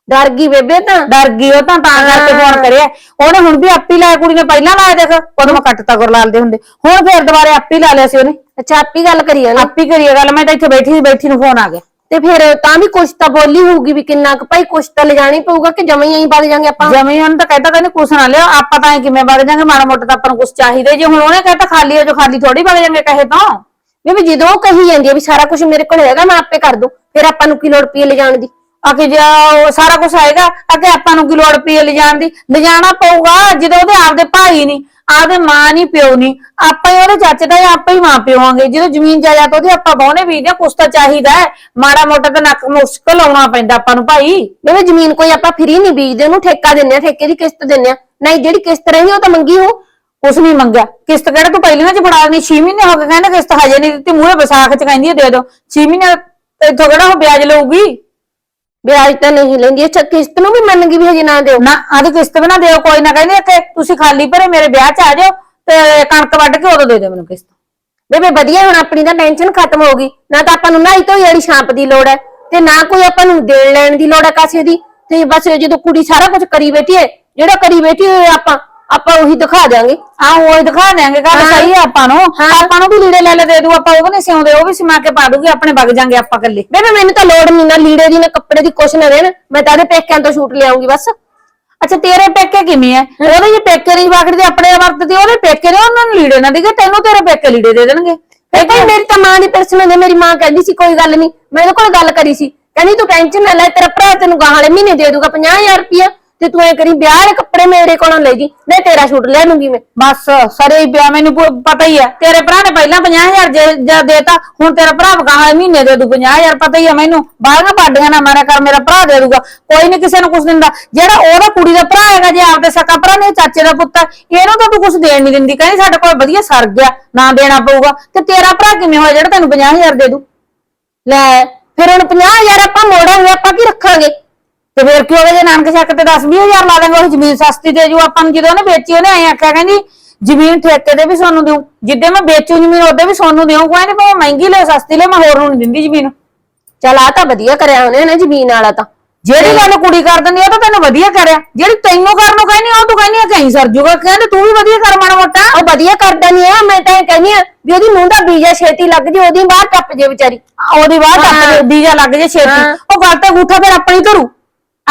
ਡਰ ਗਈ ਬੇਬੇ ਤਾਂ। ਡਰ ਗਈ ਉਹ ਤਾਂ ਤਾਂ ਕਰਕੇ ਫੋਨ ਕਰਿਆ। ਉਹਨੇ ਹੁਣ ਵੀ ਆਪੀ ਲਾਇਆ ਕੁੜੀ ਨੇ ਪਹਿਲਾਂ ਲਾਇਆ ਦੇਖ ਉਦੋਂ ਮੈਂ ਕੱਟਤਾ ਗੁਰਲਾਲ ਦੇ ਹੁੰਦੇ। ਹੁਣ ਫੇਰ ਦੁਬਾਰੇ ਆਪੀ ਲਾ ਲਿਆ ਸੀ ਉਹਨੇ। ਅੱਛਾ ਆਪੀ ਗੱਲ ਕਰੀ ਆ ਨਾ ਆਪੀ ਕਰੀਏ ਗੱਲ ਮੈਂ ਤਾਂ ਇੱਥੇ ਬੈਠੀ ਬੈਠੀ ਨੂੰ ਫੋਨ ਆ ਗਿਆ। ਤੇ ਫਿਰ ਤਾਂ ਵੀ ਕੁਛ ਤਾਂ ਬੋਲੀ ਹੋਊਗੀ ਵੀ ਕਿੰਨਾ ਕੁ ਭਾਈ ਕੁਛ ਤਾਂ ਲਿਜਾਣੀ ਪਊਗਾ ਕਿ ਜਮਾਂ ਹੀ ਐਂ ਵਗ ਜਾਾਂਗੇ ਆਪਾਂ? ਜਮੀ ਉਹਨੇ ਤਾਂ ਕਹਿੰਦਾ ਕਹਿੰਦੇ ਕੁਛ ਨਾ ਲਿਓ ਆਪਾਂ ਤਾਂ ਐਂ ਕਿਵੇਂ ਵਗ ਜਾਾਂਗੇ? ਮਾੜਾ ਮੋਟਾ ਤਾਂ ਆਪਾਂ ਨੂੰ ਕੁਛ ਚਾਹੀਦਾ ਜੇ ਹੁਣ ਉਹਨੇ ਕਹਿੰਦਾ ਖਾਲੀ ਹੈ ਜੋ ਖਾਲੀ ਥੋੜੀ ਵਗ ਜਾਾਂਗੇ ਕਹੇ ਤਾਂ। ਬੇਬੇ ਜਦੋਂ ਉਹ ਕਹੀ ਜਾਂਦੀ ਆ ਵੀ ਸਾਰਾ ਕੁਝ ਮੇਰੇ ਕੋਲ ਹੈਗਾ ਮੈਂ ਆਪੇ ਕਰ ਦੂੰ ਫਿਰ ਆਪਾਂ ਨੂੰ ਕੀ ਲੋੜ ਪਈ ਹੈ ਲਿਜਾਣ ਦੀ? ਆਖੇ ਜੇ ਉਹ ਸਾਰਾ ਕੁਝ ਆਏਗਾ ਅਗੇ ਆਪਾਂ ਨੂੰ ਕੀ ਲੋੜ ਪਈ ਹੈ ਲਿਜਾਣ ਦੀ? ਲਿਜਾਣਾ ਪਊਗਾ ਜਦੋਂ ਉਹਦੇ ਆਪਦੇ ਭਾਈ ਨਹੀਂ ਆਪਦੇ ਮਾਂ ਨਹੀਂ ਪਿਓ ਨਹੀਂ ਆਪਾਂ ਹੀ ਉਹਦੇ ਚਾਚੇ ਦਾ ਆਪਾਂ ਹੀ ਮਾਂ ਪਿਓ ਆਂਗੇ। ਜਦੋਂ ਜ਼ਮੀਨ ਜਾਇਦਾਦ ਉਹਦੀ ਆਪਾਂ ਬਾਹਨੇ ਵੀ ਜਾਂ ਕੁਛ ਤਾਂ ਚਾਹੀਦਾ ਹੈ। ਮਾੜਾ ਮੋਟਾ ਤਾਂ ਨੱਕ ਮੁਸ਼ਕਲ ਆਉਣਾ ਪੈਂਦਾ ਆਪਾਂ ਨੂੰ ਭਾਈ। ਬੇਬੇ ਜ਼ਮੀਨ ਕੋਈ ਆਪਾਂ ਫਰੀ ਨਹੀਂ ਬੀਜਦੇ ਉਹਨੂੰ ਠੇਕਾ ਦਿੰਨੇ ਆ ਠੇਕੇ ਦੀ ਕਿਸ਼ਤ ਦਿੰਨੇ ਆ ਨਹੀਂ ਜਿਹੜੀ ਕਿਸ਼ਤ ਰਹੀ ਉਹ ਤਾਂ ਮੰਗੀ ਹੋ ਕੁਛ ਨਹੀਂ ਮੰਗਿਆ। ਕਿਸ਼ਤ ਕਿਹੜਾ ਤੂੰ ਪਹਿਲੀਆਂ ਚ ਫੜਾ ਦੇਣੀ? 6 ਮਹੀਨੇ ਹੋ ਗਏ ਕਹਿੰਦਾ ਕਿਸ਼ਤ ਹਜੇ ਨਹੀਂ ਦਿੱਤੀ। ਮੂਹਰੇ ਵਿਸਾਖ ਚ ਕਹਿੰਦੀ ਦੇ ਦੋ। 6 ਮਹੀਨੇ ਇੱਥੋਂ ਕਿਹੜਾ ਉਹ ਵਿਆਜ ਲਊਗੀ? ਵਿਆਜ ਤਾਂ ਨਹੀਂ ਲੈਂਦੀ, ਅੱਛਾ ਕਿਸ਼ਤ ਨੂੰ ਵੀ ਮੰਨ ਗਈ ਵੀ ਹਜੇ ਨਾ ਦਿਓ। ਨਾ ਆਦੀ ਕਿਸ਼ਤ ਵੀ ਨਾ ਦਿਓ, ਕੋਈ ਨਾ ਕਹਿੰਦੀ ਕਿ ਤੁਸੀਂ ਖਾਲੀ ਭਰੇ, ਮੇਰੇ ਵਿਆਹ ਚ ਆ ਜਾਓ ਤੇ ਕਣਕ ਵੱਢ ਕੇ ਉਦੋਂ ਦੇ ਦਿਓ ਮੈਨੂੰ ਕਿਸ਼ਤ। ਬੇਬੇ ਵਧੀਆ ਹੁਣ ਆਪਣੀ ਤਾਂ ਟੈਨਸ਼ਨ ਖਤਮ ਹੋ ਗਈ, ਨਾ ਤਾਂ ਆਪਾਂ ਨੂੰ ਨਾਈ ਤੋਂ ਜਿਹੜੀ ਛਾਂਪ ਦੀ ਲੋੜ ਹੈ ਤੇ ਨਾ ਕੋਈ ਆਪਾਂ ਨੂੰ ਦੇਣ ਲੈਣ ਦੀ ਲੋੜ ਹੈ ਕਾਸੇ ਦੀ। ਤੇ ਬਸ ਜਦੋਂ ਕੁੜੀ ਸਾਰਾ ਕੁਝ ਕਰੀ ਬੈਠੀ ਹੈ, ਜਿਹੜਾ ਕਰੀ ਬੈਠੀ ਹੋਏ ਆਪਾਂ ਆਪਾਂ ਉਹੀ ਦਿਖਾ ਦਿਆਂਗੇ। ਆ ਉਹ ਦਿਖਾ ਦਿਆਂਗੇ ਗੱਲ ਹਾਂ। ਸਹੀ ਹੈ ਆਪਾਂ ਨੂੰ। ਆਪਾਂ ਨੂੰ ਵੀ ਲੀੜੇ ਲੈ ਲੈ ਦੇ ਦੂ ਆਪਾਂ ਉਹ ਨਹੀਂ ਸਿਉਂਦੇ ਉਹ ਵੀ ਸਿਮਾ ਕੇ ਪਾ ਦੂਗੀ ਆਪਣੇ ਵਗ ਜਾਾਂਗੇ ਆਪਾਂ ਇਕੱਲੇ। ਬੇਬੇ ਮੈਨੂੰ ਤਾਂ ਲੋੜ ਨਹੀਂ ਨਾ ਲੀੜੇ ਦੀ ਨਾ ਕੱਪੜੇ ਦੀ ਕੁਛ ਨਾ ਦੇਣ। ਮੈਂ ਤਾਂ ਇਹਦੇ ਪੇਕਿਆਂ ਤੋਂ ਸ਼ੂਟ ਲਿਆਉਂਗੀ ਬਸ। ਅੱਛਾ ਤੇਰੇ ਪੇਕੇ ਕਿਵੇਂ ਐ? ਉਹਦੇ ਜੇ ਪੇਕੇ ਨਹੀਂ ਵਗਦੇ ਆਪਣੇ ਵਰਤਦੇ ਉਹਦੇ ਪੇਕੇ ਨੇ ਉਹਨਾਂ ਨੂੰ ਲੀੜੇ ਨਾ ਦੇਗੇ ਤੈਨੂੰ ਤੇਰੇ ਪੇਕੇ ਲੀੜੇ ਦੇ ਦੇਣਗੇ। ਇਹ ਭਾਈ ਮੇਰੀ ਤਾਂ ਮਾਂ ਦੀ ਪਰਸਨ ਹੈ ਮੇਰੀ ਮਾਂ ਕਹਿੰਦੀ ਸੀ ਕੋਈ ਗੱਲ ਨਹੀਂ ਮੈਂ ਉਹਦੇ ਕੋਲ ਗੱਲ ਕਰੀ ਸੀ। ਕਹਿੰਦੀ ਤੂੰ ਟੈਨਸ਼ਨ ਨਾ ਲੈ ਤੇਰਾ ਭਰਾ ਤੈਨੂੰ ਗਾਹਾਂ ਵਾਲੇ ਮਹੀਨੇ ਦੇ ਦੂਗਾ 50000 ਰੁਪਇਆ। ਤੇ ਤੂੰ ਐ ਕਰੀ ਵਿਆਹ ਦੇ ਕੱਪੜੇ ਮੇਰੇ ਕੋਲੋਂ ਲੈ ਜੀ ਮੈਂ ਤੇਰਾ ਸ਼ੂਟ ਲੈ ਲੂੰਗੀ ਮੈਂ। ਬਸ ਸਾਰੇ ਹੀ ਪਿਆ ਮੈਨੂੰ ਪੁ- ਪਤਾ ਹੀ ਹੈ ਤੇਰੇ ਭਰਾ ਨੇ ਪਹਿਲਾਂ 50000 ਜੇ ਜੇ ਦੇਤਾ ਹੁਣ ਤੇਰਾ ਭਰਾ ਵਗਾਹ ਮਹੀਨੇ ਦੇ ਦੂ। 50000 ਪਤਾ ਹੀ ਹੈ ਮੈਨੂੰ। ਬਾਹਰ ਪਾਡੀਆਂ ਨਾ ਮਾਰਿਆ ਕਰ ਮੇਰਾ ਭਰਾ ਦੇ ਦੂਗਾ। ਕੋਈ ਨਹੀਂ ਕਿਸੇ ਨੂੰ ਕੁਝ ਦਿੰਦਾ। ਜਿਹੜਾ ਉਹਦਾ ਕੁੜੀ ਦਾ ਭਰਾ ਹੈਗਾ ਜੇ ਆਪਦੇ ਸਕਾ ਭਰਾ ਨੇ ਚਾਚੇ ਦਾ ਪੁੱਤ ਹੈ, ਇਹਨੂੰ ਤਾਂ ਤੂੰ ਕੁਝ ਦੇਣ ਨਹੀਂ ਦਿੰਦੀ। ਕਹਿੰਦੀ ਸਾਡੇ ਕੋਲ ਵਧੀਆ ਸਰ ਗਿਆ ਨਾ ਦੇਣਾ ਪਊਗਾ। ਤੇ ਤੇਰਾ ਭਰਾ ਕਿਵੇਂ ਹੋਇਆ ਜਿਹੜਾ ਤੈਨੂੰ 50000 ਦੇ ਦੂ? ਲੈ ਫਿਰ ਹੁਣ 50000 ਆਪਾਂ ਮੋੜਾਂਗੇ ਆਪਾਂ ਕੀ ਰੱਖਾਂਗੇ? ਤੇ ਫਿਰ ਕੀ ਹੋਵੇ ਜੇ ਨਾਨਕ ਚੱਕ ਤੇ 10 20000 ਲਾ ਦਾਂਗੇ ਉਹ ਜ਼ਮੀਨ ਸਸਤੀ ਦੇ ਜੂ। ਆਪਾਂ ਨੂੰ ਜਦੋਂ ਉਹਨੇ ਵੇਚੀ ਉਹਨੇ ਐਂ ਆਖਿਆ ਕਹਿੰਦੀ ਜ਼ਮੀਨ ਠੇਕੇ ਤੇ ਵੀ ਸੋਨੂੰ ਦਿਉ। ਜਿੱਦੇ ਮੈਂ ਵੇਚੂ ਜ਼ਮੀਨ ਉਹਦੇ ਵੀ ਸੋਨੂੰ ਦਿਉ। ਨਹੀਂ ਭਾਵੇਂ ਮਹਿੰਗੀ ਲੈ ਸਸਤੀ ਲੈ ਮੈਂ ਹੋਰ ਨੂੰ ਨਹੀਂ ਦਿੰਦੀ ਜ਼ਮੀਨ। ਚਲ ਆ ਤਾਂ ਵਧੀਆ ਕਰਿਆ ਉਹਨੇ ਨਾ ਜ਼ਮੀਨ ਵਾਲਾ ਤਾਂ। ਜਿਹੜੀ ਗੱਲ ਕੁੜੀ ਕਰ ਦਿੰਦੀ ਉਹ ਤਾਂ ਤੈਨੂੰ ਵਧੀਆ ਕਰਿਆ। ਜਿਹੜੀ ਤੈਨੂੰ ਕਰਨ ਨੂੰ ਕਹਿੰਦੀ ਉਹ ਤੂੰ ਕਹਿੰਦੀ ਆ ਕਹੀਂ ਸਰ ਜੂਗਾ। ਕਹਿੰਦੇ ਤੂੰ ਵੀ ਵਧੀਆ ਕਰ ਮਾੜਾ ਮੋਟਾ। ਉਹ ਵਧੀਆ ਕਰਦਾ ਨਹੀਂ ਆ ਮੈਂ ਤਾਂ ਇਹ ਕਹਿੰਦੀ ਆ ਵੀ ਉਹਦੀ ਨੂੰਹ ਦਾ ਬੀਜਾ ਛੇਤੀ ਲੱਗ ਜੇ ਉਹਦੀ ਬਾਹਰ ਟੱਪ ਜੇ ਵਿਚਾਰੀ। ਉਹਦੀ ਹਾਂ। ਟੱਪ ਬੀਜਾ ਲੱਗ ਜੇ ਛੇਤੀ। ਉਹ ਗੱਲ ਤੇ ਫਿਰ ਆਪਣੀ ਧਰੂ।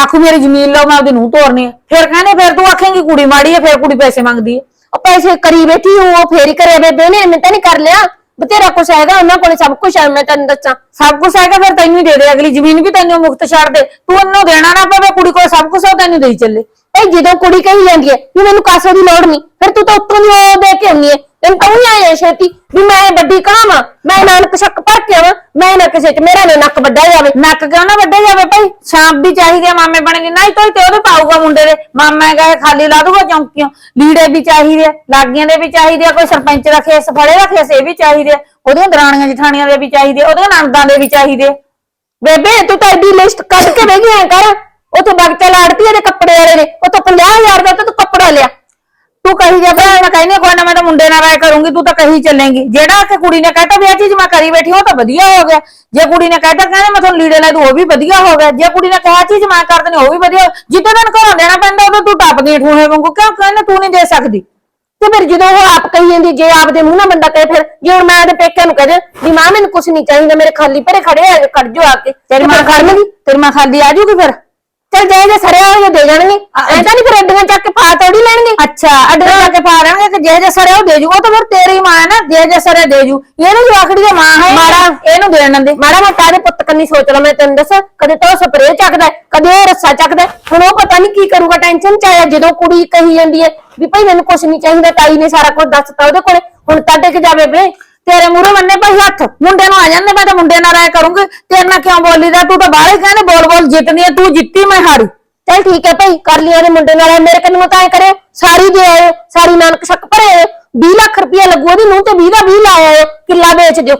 ਆਖੂ ਮੇਰੀ ਜ਼ਮੀਨ ਲਓ ਮੈਂ ਉਹਦੀ ਨੂੰ ਤੋਰਨੀ ਹੈ ਫਿਰ ਕਹਿੰਦੇ ਫਿਰ ਤੂੰ ਆਖੇਂਗੀ ਕੁੜੀ ਮਾੜੀ ਹੈ ਫਿਰ ਕੁੜੀ ਪੈਸੇ ਮੰਗਦੀ ਹੈ ਉਹ ਪੈਸੇ ਕਰੀ ਬੈਠੀ ਉਹ ਫੇਰ ਹੀ ਕਰਿਆ ਬੇਬੇ ਨੇ ਮੈਂ ਤਾਂ ਨਹੀਂ ਕਰ ਲਿਆ। ਬਤੇਰਾ ਕੁਛ ਹੈਗਾ ਉਹਨਾਂ ਕੋਲ ਸਭ ਕੁਝ ਹੈ ਮੈਂ ਤੈਨੂੰ ਦੱਸਾਂ। ਸਭ ਕੁਝ ਹੈਗਾ ਫਿਰ ਤੈਨੂੰ ਹੀ ਦੇ ਦੇ ਅਗਲੀ ਜ਼ਮੀਨ ਵੀ ਤੈਨੂੰ ਮੁਫਤ ਛੱਡ ਦੇ। ਤੂੰ ਉਹਨੂੰ ਦੇਣਾ ਨਾ ਪਵੇ ਕੁੜੀ ਕੋਲ ਸਭ ਕੁਝ ਉਹ ਤੈਨੂੰ ਦੇਈ ਚੱਲੇ। ਭਈ ਜਦੋਂ ਕੁੜੀ ਕਹੀ ਜਾਂਦੀ ਹੈ ਵੀ ਮੈਨੂੰ ਕਾਸੇ ਦੀ ਲੋੜ ਨਹੀਂ ਫਿਰ ਤੂੰ ਤਾਂ ਉੱਤੋਂ ਦੀ ਉਹ ਦੇ ਕੇ ਆਉਣੀ ਹੈ। ਤੈਨੂੰ ਤਾਂ ਹੀ ਆਇਆ ਛੇਤੀ ਵੀ ਮੈਂ ਵੱਡੀ ਕਹਾਵਾਂ ਮੈਂ ਨਾਨਕ ਸ਼ੱਕ ਭਰ ਕੇ ਆਵਾਂ ਮੈਂ ਨਾ ਕਿਸੇ ਚ ਮੇਰਾ ਨਾ ਨੱਕ ਵੱਡਾ ਜਾਵੇ। ਨੱਕ ਕਿਉਂ ਨਾ ਵੱਡੇ ਜਾਵੇ ਭਾਈ? ਸ਼ਾਮ ਵੀ ਚਾਹੀਦੀ ਆ ਮਾਮੇ ਬਣ ਗਏ ਨਹੀਂ ਤੋਈ ਤੇ ਉਹਦੇ ਪਾਊਗਾ ਮੁੰਡੇ ਦੇ। ਮਾਮਾ ਗਏ ਖਾਲੀ ਲਾ ਦੂਗਾ ਚੌਂਕੀਆਂ। ਲੀੜੇ ਵੀ ਚਾਹੀਦੇ ਆ ਲਾਗੀਆਂ ਦੇ ਵੀ ਚਾਹੀਦੇ ਆ ਕੋਈ ਸਰਪੰਚ ਦਾ ਖੇਸ ਫੜੇ ਦਾ ਖੇਸ ਇਹ ਵੀ ਚਾਹੀਦੇ ਆ। ਉਹਦੀਆਂ ਦਰਾਣੀਆਂ ਜਠਾਣੀਆਂ ਦੇ ਵੀ ਚਾਹੀਦੇ ਆ, ਉਹਦੀਆਂ ਨਣਦਾਂ ਦੇ ਵੀ ਚਾਹੀਦੇ ਆ। ਬੇਬੇ ਤੂੰ ਤਾਂ ਐਡੀ ਲਿਸਟ ਕੱਢ ਕੇ ਬਹਿ ਗਈ ਐ ਕਰ। ਉਥੋਂ ਬਗਚਾ ਲਾੜਤੀ ਦੇ ਕੱਪੜੇ ਵਾਲੇ ਨੇ। ਉਥੋਂ 50000 ਦਾ ਤਾਂ ਤੂੰ ਕੱਪੜਾ ਲਿਆ। ਤੂੰ ਕਹੀ ਜਾ ਭਰਾ ਮੈਂ ਕਹਿੰਦੀ ਕੋਈ ਨਾ ਮੈਂ ਤਾਂ ਮੁੰਡੇ ਨਾਲ ਰਾਇ ਕਰੂੰਗੀ ਤੂੰ ਤਾਂ ਕਹੀ ਚੱਲੇਂਗੀ। ਜਿਹੜਾ ਕਿ ਕੁੜੀ ਨੇ ਕਹਿਤਾ ਵੀ ਇਹ ਚੀਜ਼ ਮੈਂ ਕਰੀ ਬੈਠੀ ਉਹ ਤਾਂ ਵਧੀਆ ਹੋ ਗਿਆ। ਜੇ ਕੁੜੀ ਨੇ ਕਹਿਤਾ ਕਹਿੰਦੇ ਮੈਂ ਤੁਹਾਨੂੰ ਲੀੜੇ ਲੈ ਦੂੰ ਉਹ ਵੀ ਵਧੀਆ ਹੋ ਗਿਆ। ਜੇ ਕੁੜੀ ਨੇ ਕਿਹਾ ਚੀਜ਼ ਮੈਂ ਕਰ ਦੇਣੀ ਉਹ ਵੀ ਵਧੀਆ ਜਿੱਦਾਂ ਤੈਨੂੰ ਘਰੋਂ ਦੇਣਾ ਪੈਂਦਾ ਉਦੋਂ ਤੂੰ ਟੱਪਦੀ ਠੂਹੇ ਵਾਂਗੂ। ਕਿਉਂ ਕਹਿੰਦੇ ਤੂੰ ਨਹੀਂ ਦੇ ਸਕਦੀ? ਤੇ ਫਿਰ ਜਦੋਂ ਉਹ ਆਪ ਕਹੀ ਜਾਂਦੀ ਜੇ ਆਪਦੇ ਮੂੰਹ ਨਾਲ ਬੰਦਾ ਕਹੇ ਫਿਰ ਜੇ ਹੁਣ ਮੈਂ ਇਹਦੇ ਪੇਕਿਆਂ ਨੂੰ ਕਹਦੇ ਵੀ ਮਾਂ ਮੈਨੂੰ ਕੁਝ ਨਹੀਂ ਚਾਹੀਦਾ ਮੇਰੇ ਖਾਲੀ ਭਰੇ ਖੜੇ ਆ ਕੱਢ ਜੋ ਆ ਕੇ। ਤੇਰੀ ਮਾਂ ਖੜਨਗੀ ਤੇਰੀ ਮਾਂ ਖਾਲੀ ਆ ਜੂਗੀ ਫਿਰ? ਚਲ ਜੇ ਜੇ ਸਰਿਆ ਹੋਇਆ ਦੇ ਜਾਣਗੇ। ਐ ਤਾਂ ਨਹੀਂ ਫਿਰ ਅੱਡੀਆਂ ਚੱਕ ਕੇ ਪਾ ਤੋੜੀ ਲੈਣਗੇ? ਅੱਛਾ ਅੱਡੇ ਲਾ ਕੇ ਪਾ ਦੇਣਗੇ ਕਿ ਜੇ ਜੇ ਸਰੇ ਉਹ ਦੇ ਜੂ ਉਹ ਤਾਂ ਫਿਰ ਤੇਰੀ ਮਾਂ ਹੈ ਨਾ ਜੇ ਜੇ ਸਰੇ ਦੇ ਜੂ। ਇਹਨੂੰ ਜੋ ਆਖੜੀ ਦੀ ਮਾਂ ਹੈ ਮਾੜਾ। ਇਹਨੂੰ ਦੇਣ ਨੰਦੇ ਮਾੜਾ ਮੋਟਾ ਦੇ ਪੁੱਤ ਕੰਨੀ ਸੋਚ ਲਾ ਮੈਂ ਤੈਨੂੰ ਦੱਸਾਂ ਕਦੇ ਤਾਂ ਸਪਰੇਅ ਚੱਕਦਾ ਕਦੇ ਉਹ ਰੱਸਾ ਚੱਕਦਾ। ਹੁਣ ਉਹ ਪਤਾ ਨਹੀਂ ਕੀ ਕਰੂਗਾ ਟੈਨਸ਼ਨ ਚ ਆਇਆ ਜਦੋਂ ਕੁੜੀ ਕਹੀ ਜਾਂਦੀ ਹੈ ਵੀ ਭਾਈ ਮੈਨੂੰ ਕੁਝ ਨਹੀਂ ਚਾਹੀਦਾ ਤਾਈ ਨੇ ਸਾਰਾ ਕੁਝ ਦੱਸਤਾ ਉਹਦੇ ਕੋਲੇ ਹੁਣ ਤਾਂ ਟਿਕ ਜਾਵੇ ਬੇ ਤੇਰੇ ਮੂਹਰੇ ਮੰਨੇ ਭਾਈ ਹੱਥ। ਮੁੰਡੇ ਨੂੰ ਆ ਜਾਂਦੇ, ਮੈਂ ਤਾਂ ਮੁੰਡੇ ਨਾਲ ਰਾਇ ਕਰੂੰਗੀ। ਤੇਰੇ ਨਾਲ ਕਿਉਂ ਬੋਲੀਦਾ? ਤੂੰ ਤਾਂ ਬਾਹਰ ਹੀ ਕਹਿੰਦੇ ਬੋਲ ਬੋਲ ਜਿੱਤਨੀ ਹੈ ਤੂੰ ਜਿੱਤੀ ਮੈਂ ਹਾਰੀ। ਚਲ ਠੀਕ ਹੈ ਭਾਈ, ਕਰ ਲਿਆ ਦੇ ਮੁੰਡੇ ਨਾਲ। ਮੇਰੇ ਕੰਨੋਂ ਤਾਂ ਐ ਕਰਿਓ, ਸਾਰੀ ਦੇ ਆਇਓ, ਸਾਰੀ ਨਾਨਕ ਸ਼ੱਕ ਭਰੇ ਆਇਓ 20 ਲੱਖ ਰੁਪਇਆ ਲੱਗੂ ਉਹਦੀ ਨੂੰ ਤੇ 20 ਦਾ 20 ਲਾਇਆ ਆਇਓ ਕਿੱਲਾ ਵੇਚ ਦਿਓ।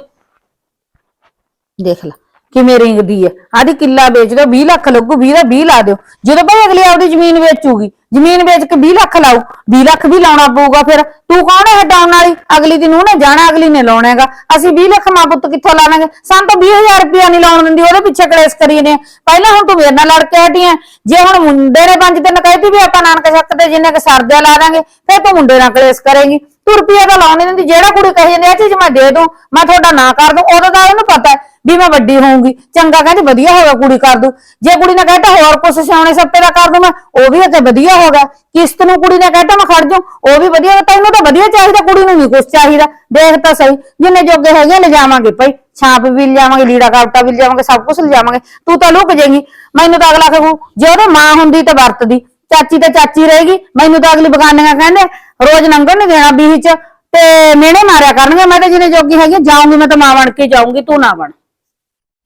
ਦੇਖ ਲੈ। ਕਿਵੇਂ ਰਿੰਗਦੀ ਹੈ ਆਦੀ ਕਿੱਲਾ ਵੇਚ ਦਿਓ 20 ਲੱਖ ਲੱਗੂ 20 ਦਾ 20 ਲਾ ਦਿਓ। ਜਦੋਂ ਭਾਈ ਅਗਲੀ ਆਪਦੀ ਜ਼ਮੀਨ ਵੇਚੂਗੀ, ਜ਼ਮੀਨ ਵੇਚ ਕੇ 20 ਲੱਖ ਲਾਊ 20 ਲੱਖ ਵੀ ਲਾਉਣਾ ਪਊਗਾ ਫਿਰ। ਤੂੰ ਕੌਣ ਹੈ ਹਟਾਉਣ ਵਾਲੀ? ਅਗਲੀ ਦੀ ਨੂੰ ਨੇ ਜਾਣਾ, ਅਗਲੀ ਨੇ ਲਾਉਣਾ ਹੈਗਾ। ਅਸੀਂ 20 ਲੱਖ ਮਾਂ ਪੁੱਤ ਕਿੱਥੋਂ ਲਾਵਾਂਗੇ? ਸਾਨੂੰ ਤਾਂ 20000 ਰੁਪਇਆ ਨਹੀਂ ਲਾਉਣ ਦਿੰਦੀ, ਉਹਦੇ ਪਿੱਛੇ ਕਲੇਸ਼ ਕਰੀ ਨੇ ਪਹਿਲਾਂ ਹੁਣ ਤੂੰ ਮੇਰੇ ਨਾਲ ਲੜ ਕੇ ਹਟੀ ਹੈ ਜੇ ਹੁਣ ਮੁੰਡੇ ਨੇ ਪੰਜ ਦਿਨ ਕਹਿਤੀ ਵੀ ਆਪਾਂ ਨਾਨਕ ਛੱਕ ਤੇ ਜਿੰਨੇ ਕ ਸਰਦਿਆ ਲਾ ਦਾਂਗੇ, ਫਿਰ ਤੂੰ ਮੁੰਡੇ ਨਾਲ ਕਲੇਸ਼ ਕਰੇਗੀ। ਤੂੰ ਰੁਪਇਆ ਤਾਂ ਲਾਉਣ ਨਹੀਂ ਦਿੰਦੀ, ਜਿਹੜਾ ਕੁੜੀ ਕਹੀ ਜਾਂਦੀ ਆ ਚੀਜ਼ ਮੈਂ ਦੇ ਦੂੰ, ਮੈਂ ਤੁਹਾਡਾ ਨਾ ਕਰ ਦੂੰ, ਉਦੋਂ ਤਾਂ ਉਹਨੂੰ ਪਤਾ ਹੈ ਵੀ ਮੈਂ ਵੱਡੀ ਹੋਊਂਗੀ ਚੰਗਾ ਕਹਿੰਦੀ ਵਧੀਆ ਹੋਗਾ ਕੁੜੀ ਕਰ ਦੂ। ਜੇ ਕੁੜੀ ਨੇ ਕਹਿਤਾ ਹੋਰ ਕੁਛ ਸਿਆਣੇ ਸੱਪੇ ਦਾ ਕਰ ਦੂੰ ਮੈਂ ਉਹ ਵੀ ਅਤੇ ਵਧੀਆ ਹੋਗਾ ਕਿਸ਼ਤ ਨੂੰ ਕੁੜੀ ਨੇ ਕਹਿਤਾ ਮੈਂ ਖੜ ਜਾਊਂ ਉਹ ਵੀ ਵਧੀਆ ਹੋਗਾ ਤੈਨੂੰ ਤਾਂ ਵਧੀਆ ਚਾਹੀਦਾ ਕੁੜੀ ਨੂੰ ਨਹੀਂ ਕੁਛ ਚਾਹੀਦਾ। ਦੇਖ ਤਾਂ ਸਹੀ ਜਿੰਨੇ ਜੋਗੇ ਹੈਗੇ ਲਿਜਾਵਾਂਗੇ ਭਾਈ। ਛਾਪ ਵੀ ਲਿਜਾਵਾਂਗੇ ਲੀੜਾ ਕਾਪਟਾ ਵੀ ਲਿਜਾਵਾਂਗੇ ਸਭ ਕੁਝ ਲਿਜਾਵਾਂਗੇ। ਤੂੰ ਤਾਂ ਲੁਕ ਜਾਏਗੀ। ਮੈਨੂੰ ਤਾਂ ਅਗਲਾ ਕਹੂ ਜੇ ਉਹਦੇ ਮਾਂ ਹੁੰਦੀ ਤਾਂ ਵਰਤਦੀ। ਚਾਚੀ ਤਾਂ ਚਾਚੀ ਰਹੇਗੀ। ਮੈਨੂੰ ਤਾਂ ਅਗਲੀ ਬਗਾਨੀਆਂ ਕਹਿੰਦੇ ਰੋਜ਼ ਨੰਗਣ ਨਹੀਂ ਦੇਣਾ ਬੀਹ ਚ ਤੇ ਮਿਹਣੇ ਮਾਰਿਆ ਕਰਨਗੇ। ਮੈਂ ਤਾਂ ਜਿੰਨੇ ਜੋਗੀ ਹੈਗੀ ਆ, ਜਾਊਂਗੀ ਮੈਂ ਤਾਂ ਮਾਂ ਬਣ ਕੇ ਜਾਊਂਗੀ ਤੂੰ ਨਾ ਬਣ।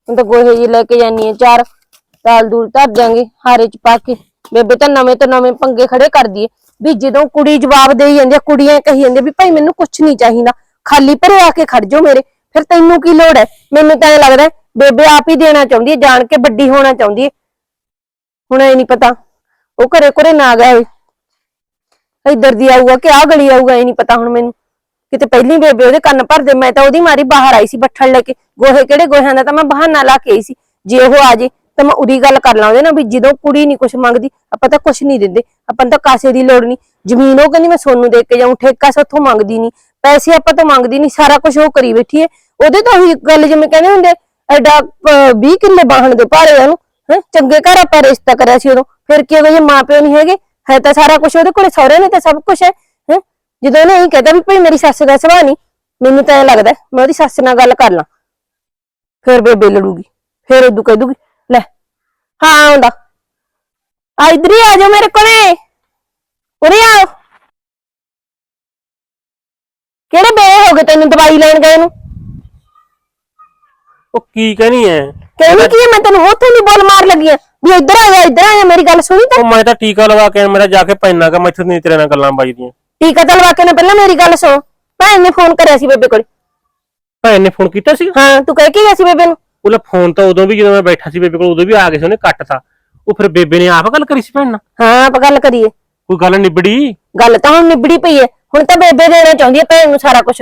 ਹੁਣ ਤਾਂ ਗੋਹੇ ਜੀ ਲੈ ਕੇ ਜਾਨੀ ਹੈ ਚਾਰ ਦਾਲ ਦੂਲ ਧਰ ਜਾਾਂਗੇ ਹਾਰੇ ਚ ਪਾ ਕੇ। ਬੇਬੇ ਤਾਂ ਨਵੇਂ ਤੋਂ ਨਵੇਂ ਪੰਗੇ ਖੜੇ ਕਰਦੀ ਏ। ਵੀ ਜਦੋਂ ਕੁੜੀ ਜਵਾਬ ਦੇਈ ਜਾਂਦੀ ਆ, ਕੁੜੀਆਂ ਕਹੀ ਜਾਂਦੀਆਂ ਵੀ ਭਾਈ ਮੈਨੂੰ ਕੁਝ ਨਹੀਂ ਚਾਹੀਦਾ। ਖਾਲੀ ਭਰੇ ਆ ਕੇ ਖੜ ਜਾਓ ਮੇਰੇ। ਫਿਰ ਤੈਨੂੰ ਕੀ ਲੋੜ ਹੈ ਮੈਨੂੰ ਤਾਂ ਇਹ ਲੱਗਦਾ ਬੇਬੇ ਆਪ ਹੀ ਦੇਣਾ ਚਾਹੁੰਦੀ ਹੈ ਜਾਣ ਕੇ ਵੱਡੀ ਹੋਣਾ ਚਾਹੁੰਦੀ ਹੈ ਹੁਣ ਇਹ ਨਹੀਂ ਪਤਾ। ਉਹ ਘਰੇ ਘਰੇ ਨਾ ਗਿਆ ਹੋਵੇ ਇੱਧਰ ਦੀ ਆਊਗਾ ਕਿ ਆ ਗਲੀ ਆਊਗਾ ਇਹ ਨਹੀਂ ਪਤਾ ਹੁਣ ਮੈਨੂੰ। ਕਿਤੇ ਪਹਿਲੀ ਬੇਬੇ ਉਹਦੇ ਕੰਨ ਭਰਦੇ, ਮੈਂ ਤਾਂ ਉਹਦੀ ਮਾਰੀ ਬਾਹਰ ਆਈ ਸੀ ਬੱਠਲ ਲੈ ਕੇ। ਗੋਹੇ ਕਿਹੜੇ ਗੋਹਿਆਂ ਦਾ? ਤਾਂ ਮੈਂ ਬਹਾਨਾ ਲਾ ਕੇ ਆਈ ਸੀ। ਜੇ ਉਹ ਆ ਜੇ, ਤਾਂ ਮੈਂ ਉਹਦੀ ਗੱਲ ਕਰ ਲਾਂ ਉਹਦੇ ਨਾਲ ਵੀ ਜਦੋਂ ਕੁੜੀ ਨਹੀਂ ਕੁਛ ਮੰਗਦੀ, ਆਪਾਂ ਤਾਂ ਕੁਛ ਨਹੀਂ ਦਿੰਦੇ। ਆਪਾਂ ਤਾਂ ਕਾਸੇ ਦੀ ਲੋੜ ਨਹੀਂ ਜ਼ਮੀਨ ਉਹ ਕਹਿੰਦੀ ਮੈਂ ਸੋਨੂੰ ਦੇ ਕੇ ਜਾਊਂ, ਠੇਕਾ ਸਾਥੋਂ ਮੰਗਦੀ ਨਹੀਂ ਪੈਸੇ ਆਪਾਂ ਤੋਂ ਮੰਗਦੀ ਨਹੀਂ ਸਾਰਾ ਕੁਝ ਉਹ ਕਰੀ ਬੈਠੀ ਹੈ। ਉਹਦੇ ਤਾਂ ਉਹੀ ਗੱਲ ਜਿਵੇਂ ਕਹਿੰਦੇ ਹੁੰਦੇ ਐਡਾ 20 ਕਿੱਲੇ ਬਾਹਣ ਦੇ ਭਾਰੇ ਉਹਨੂੰ, ਹੈ? ਚੰਗੇ ਘਰ ਆਪਾਂ ਰਿਸ਼ਤਾ ਕਰਿਆ ਸੀ ਉਦੋਂ। ਫਿਰ ਕੀ ਹੋਇਆ ਜੇ ਮਾਪਿਓ ਨਹੀਂ ਹੈਗੇ? ਹੈ ਤਾਂ ਸਾਰਾ ਕੁਝ ਉਹਦੇ ਕੋਲੇ, ਸਹੁਰੇ ਨੇ ਤਾਂ ਸਭ ਕੁਝ ਹੈ। ਜਦੋਂ ਉਹਨੇ ਇਹੀ ਕਹਤਾ ਵੀ ਭਈ ਮੇਰੀ ਸੱਸ ਦਾ ਸੁਭਾਅ ਨਹੀਂ ਮੈਨੂੰ ਤਾਂ ਇਹ ਲੱਗਦਾ ਮੈਂ ਉਹਦੀ ਸੱਸ ਨਾਲ ਗੱਲ ਕਰ ਲਾਂ। ਫਿਰ ਬੇਬੇ ਲੜੂਗੀ ਫਿਰ ਉਦੋਂ ਕਹਿ ਦੂਗੀ ਲੈ ਹਾਂ ਆਉਂਦਾ। ਆ ਇਧਰ ਹੀ ਆ ਜਾਓ ਮੇਰੇ ਕੋਲੇ। ਉਰੇ ਆਓ। ਕਿਹੜੇ ਬੇਏ ਹੋ ਗਏ ਤੈਨੂੰ ਦਵਾਈ ਲੈਣ ਗਏ ਨੂੰ? ਉਹ ਕੀ ਕਹਿਣੀ ਐ? ਕਹਿੰਦੀ ਕੀ ਮੈਂ ਤੈਨੂੰ ਉੱਥੇ ਨਹੀਂ ਬੋਲ ਮਾਰ ਲੱਗੀ ਆ। ਵੀ ਇੱਧਰ ਆ ਜਾ ਇੱਧਰ ਆ ਜਾ ਮੇਰੀ ਗੱਲ ਸੁਣੀ ਤਾਂ। ਉਹ ਮੈਂ ਤਾਂ ਟੀਕਾ ਲਵਾ ਕੇ ਆਇਆ, ਮੇਰਾ ਜਾ ਕੇ ਪੈਨਾ ਕਿ ਮੈਥੋਂ ਨਹੀਂ ਤੇਰੇ ਨਾਲ ਗੱਲਾਂ ਬਾਜਦੀਆਂ ਟੀਕਾ ਤਾਂ ਲਵਾ ਕੇ ਨਾ ਪਹਿਲਾਂ ਮੇਰੀ ਗੱਲ ਸੁਣ? ਭੈਣ ਨੇ ਫੋਨ ਕਰਿਆ ਸੀ ਬੇਬੇ ਕੋਲੇ। ਭੈਣ ਨੇ ਫੋਨ ਕੀਤਾ ਸੀ ਹਾਂ ਤੂੰ ਕਹਿ ਕੇ ਗਿਆ ਸੀ ਬੇਬੇ ਨੂੰ। ਉਹਲਾ ਫੋਨ ਤਾਂ ਉਦੋਂ ਵੀ ਜਦੋਂ ਮੈਂ ਬੈਠਾ ਸੀ ਬੇਬੇ ਕੋਲ ਉਦੋਂ ਵੀ ਆ ਗਏ ਸੀ ਉਹਨੇ ਕੱਟਤਾ। ਉਹ ਫਿਰ ਬੇਬੇ ਨੇ ਆਪ ਗੱਲ ਕਰੀ ਸੀ ਭੈਣ ਨਾਲ? ਹਾਂ ਆਪਾਂ ਗੱਲ ਕਰੀਏ। ਕੋਈ ਗੱਲ ਨਿਬੜੀ? ਗੱਲ ਤਾਂ ਹੁਣ ਨਿਬੜੀ ਪਈ ਹੈ ਹੁਣ ਤਾਂ ਬੇਬੇ ਦੇਣਾ ਚਾਹੁੰਦੀ ਹੈ ਭੈਣ ਨੂੰ ਸਾਰਾ ਕੁਝ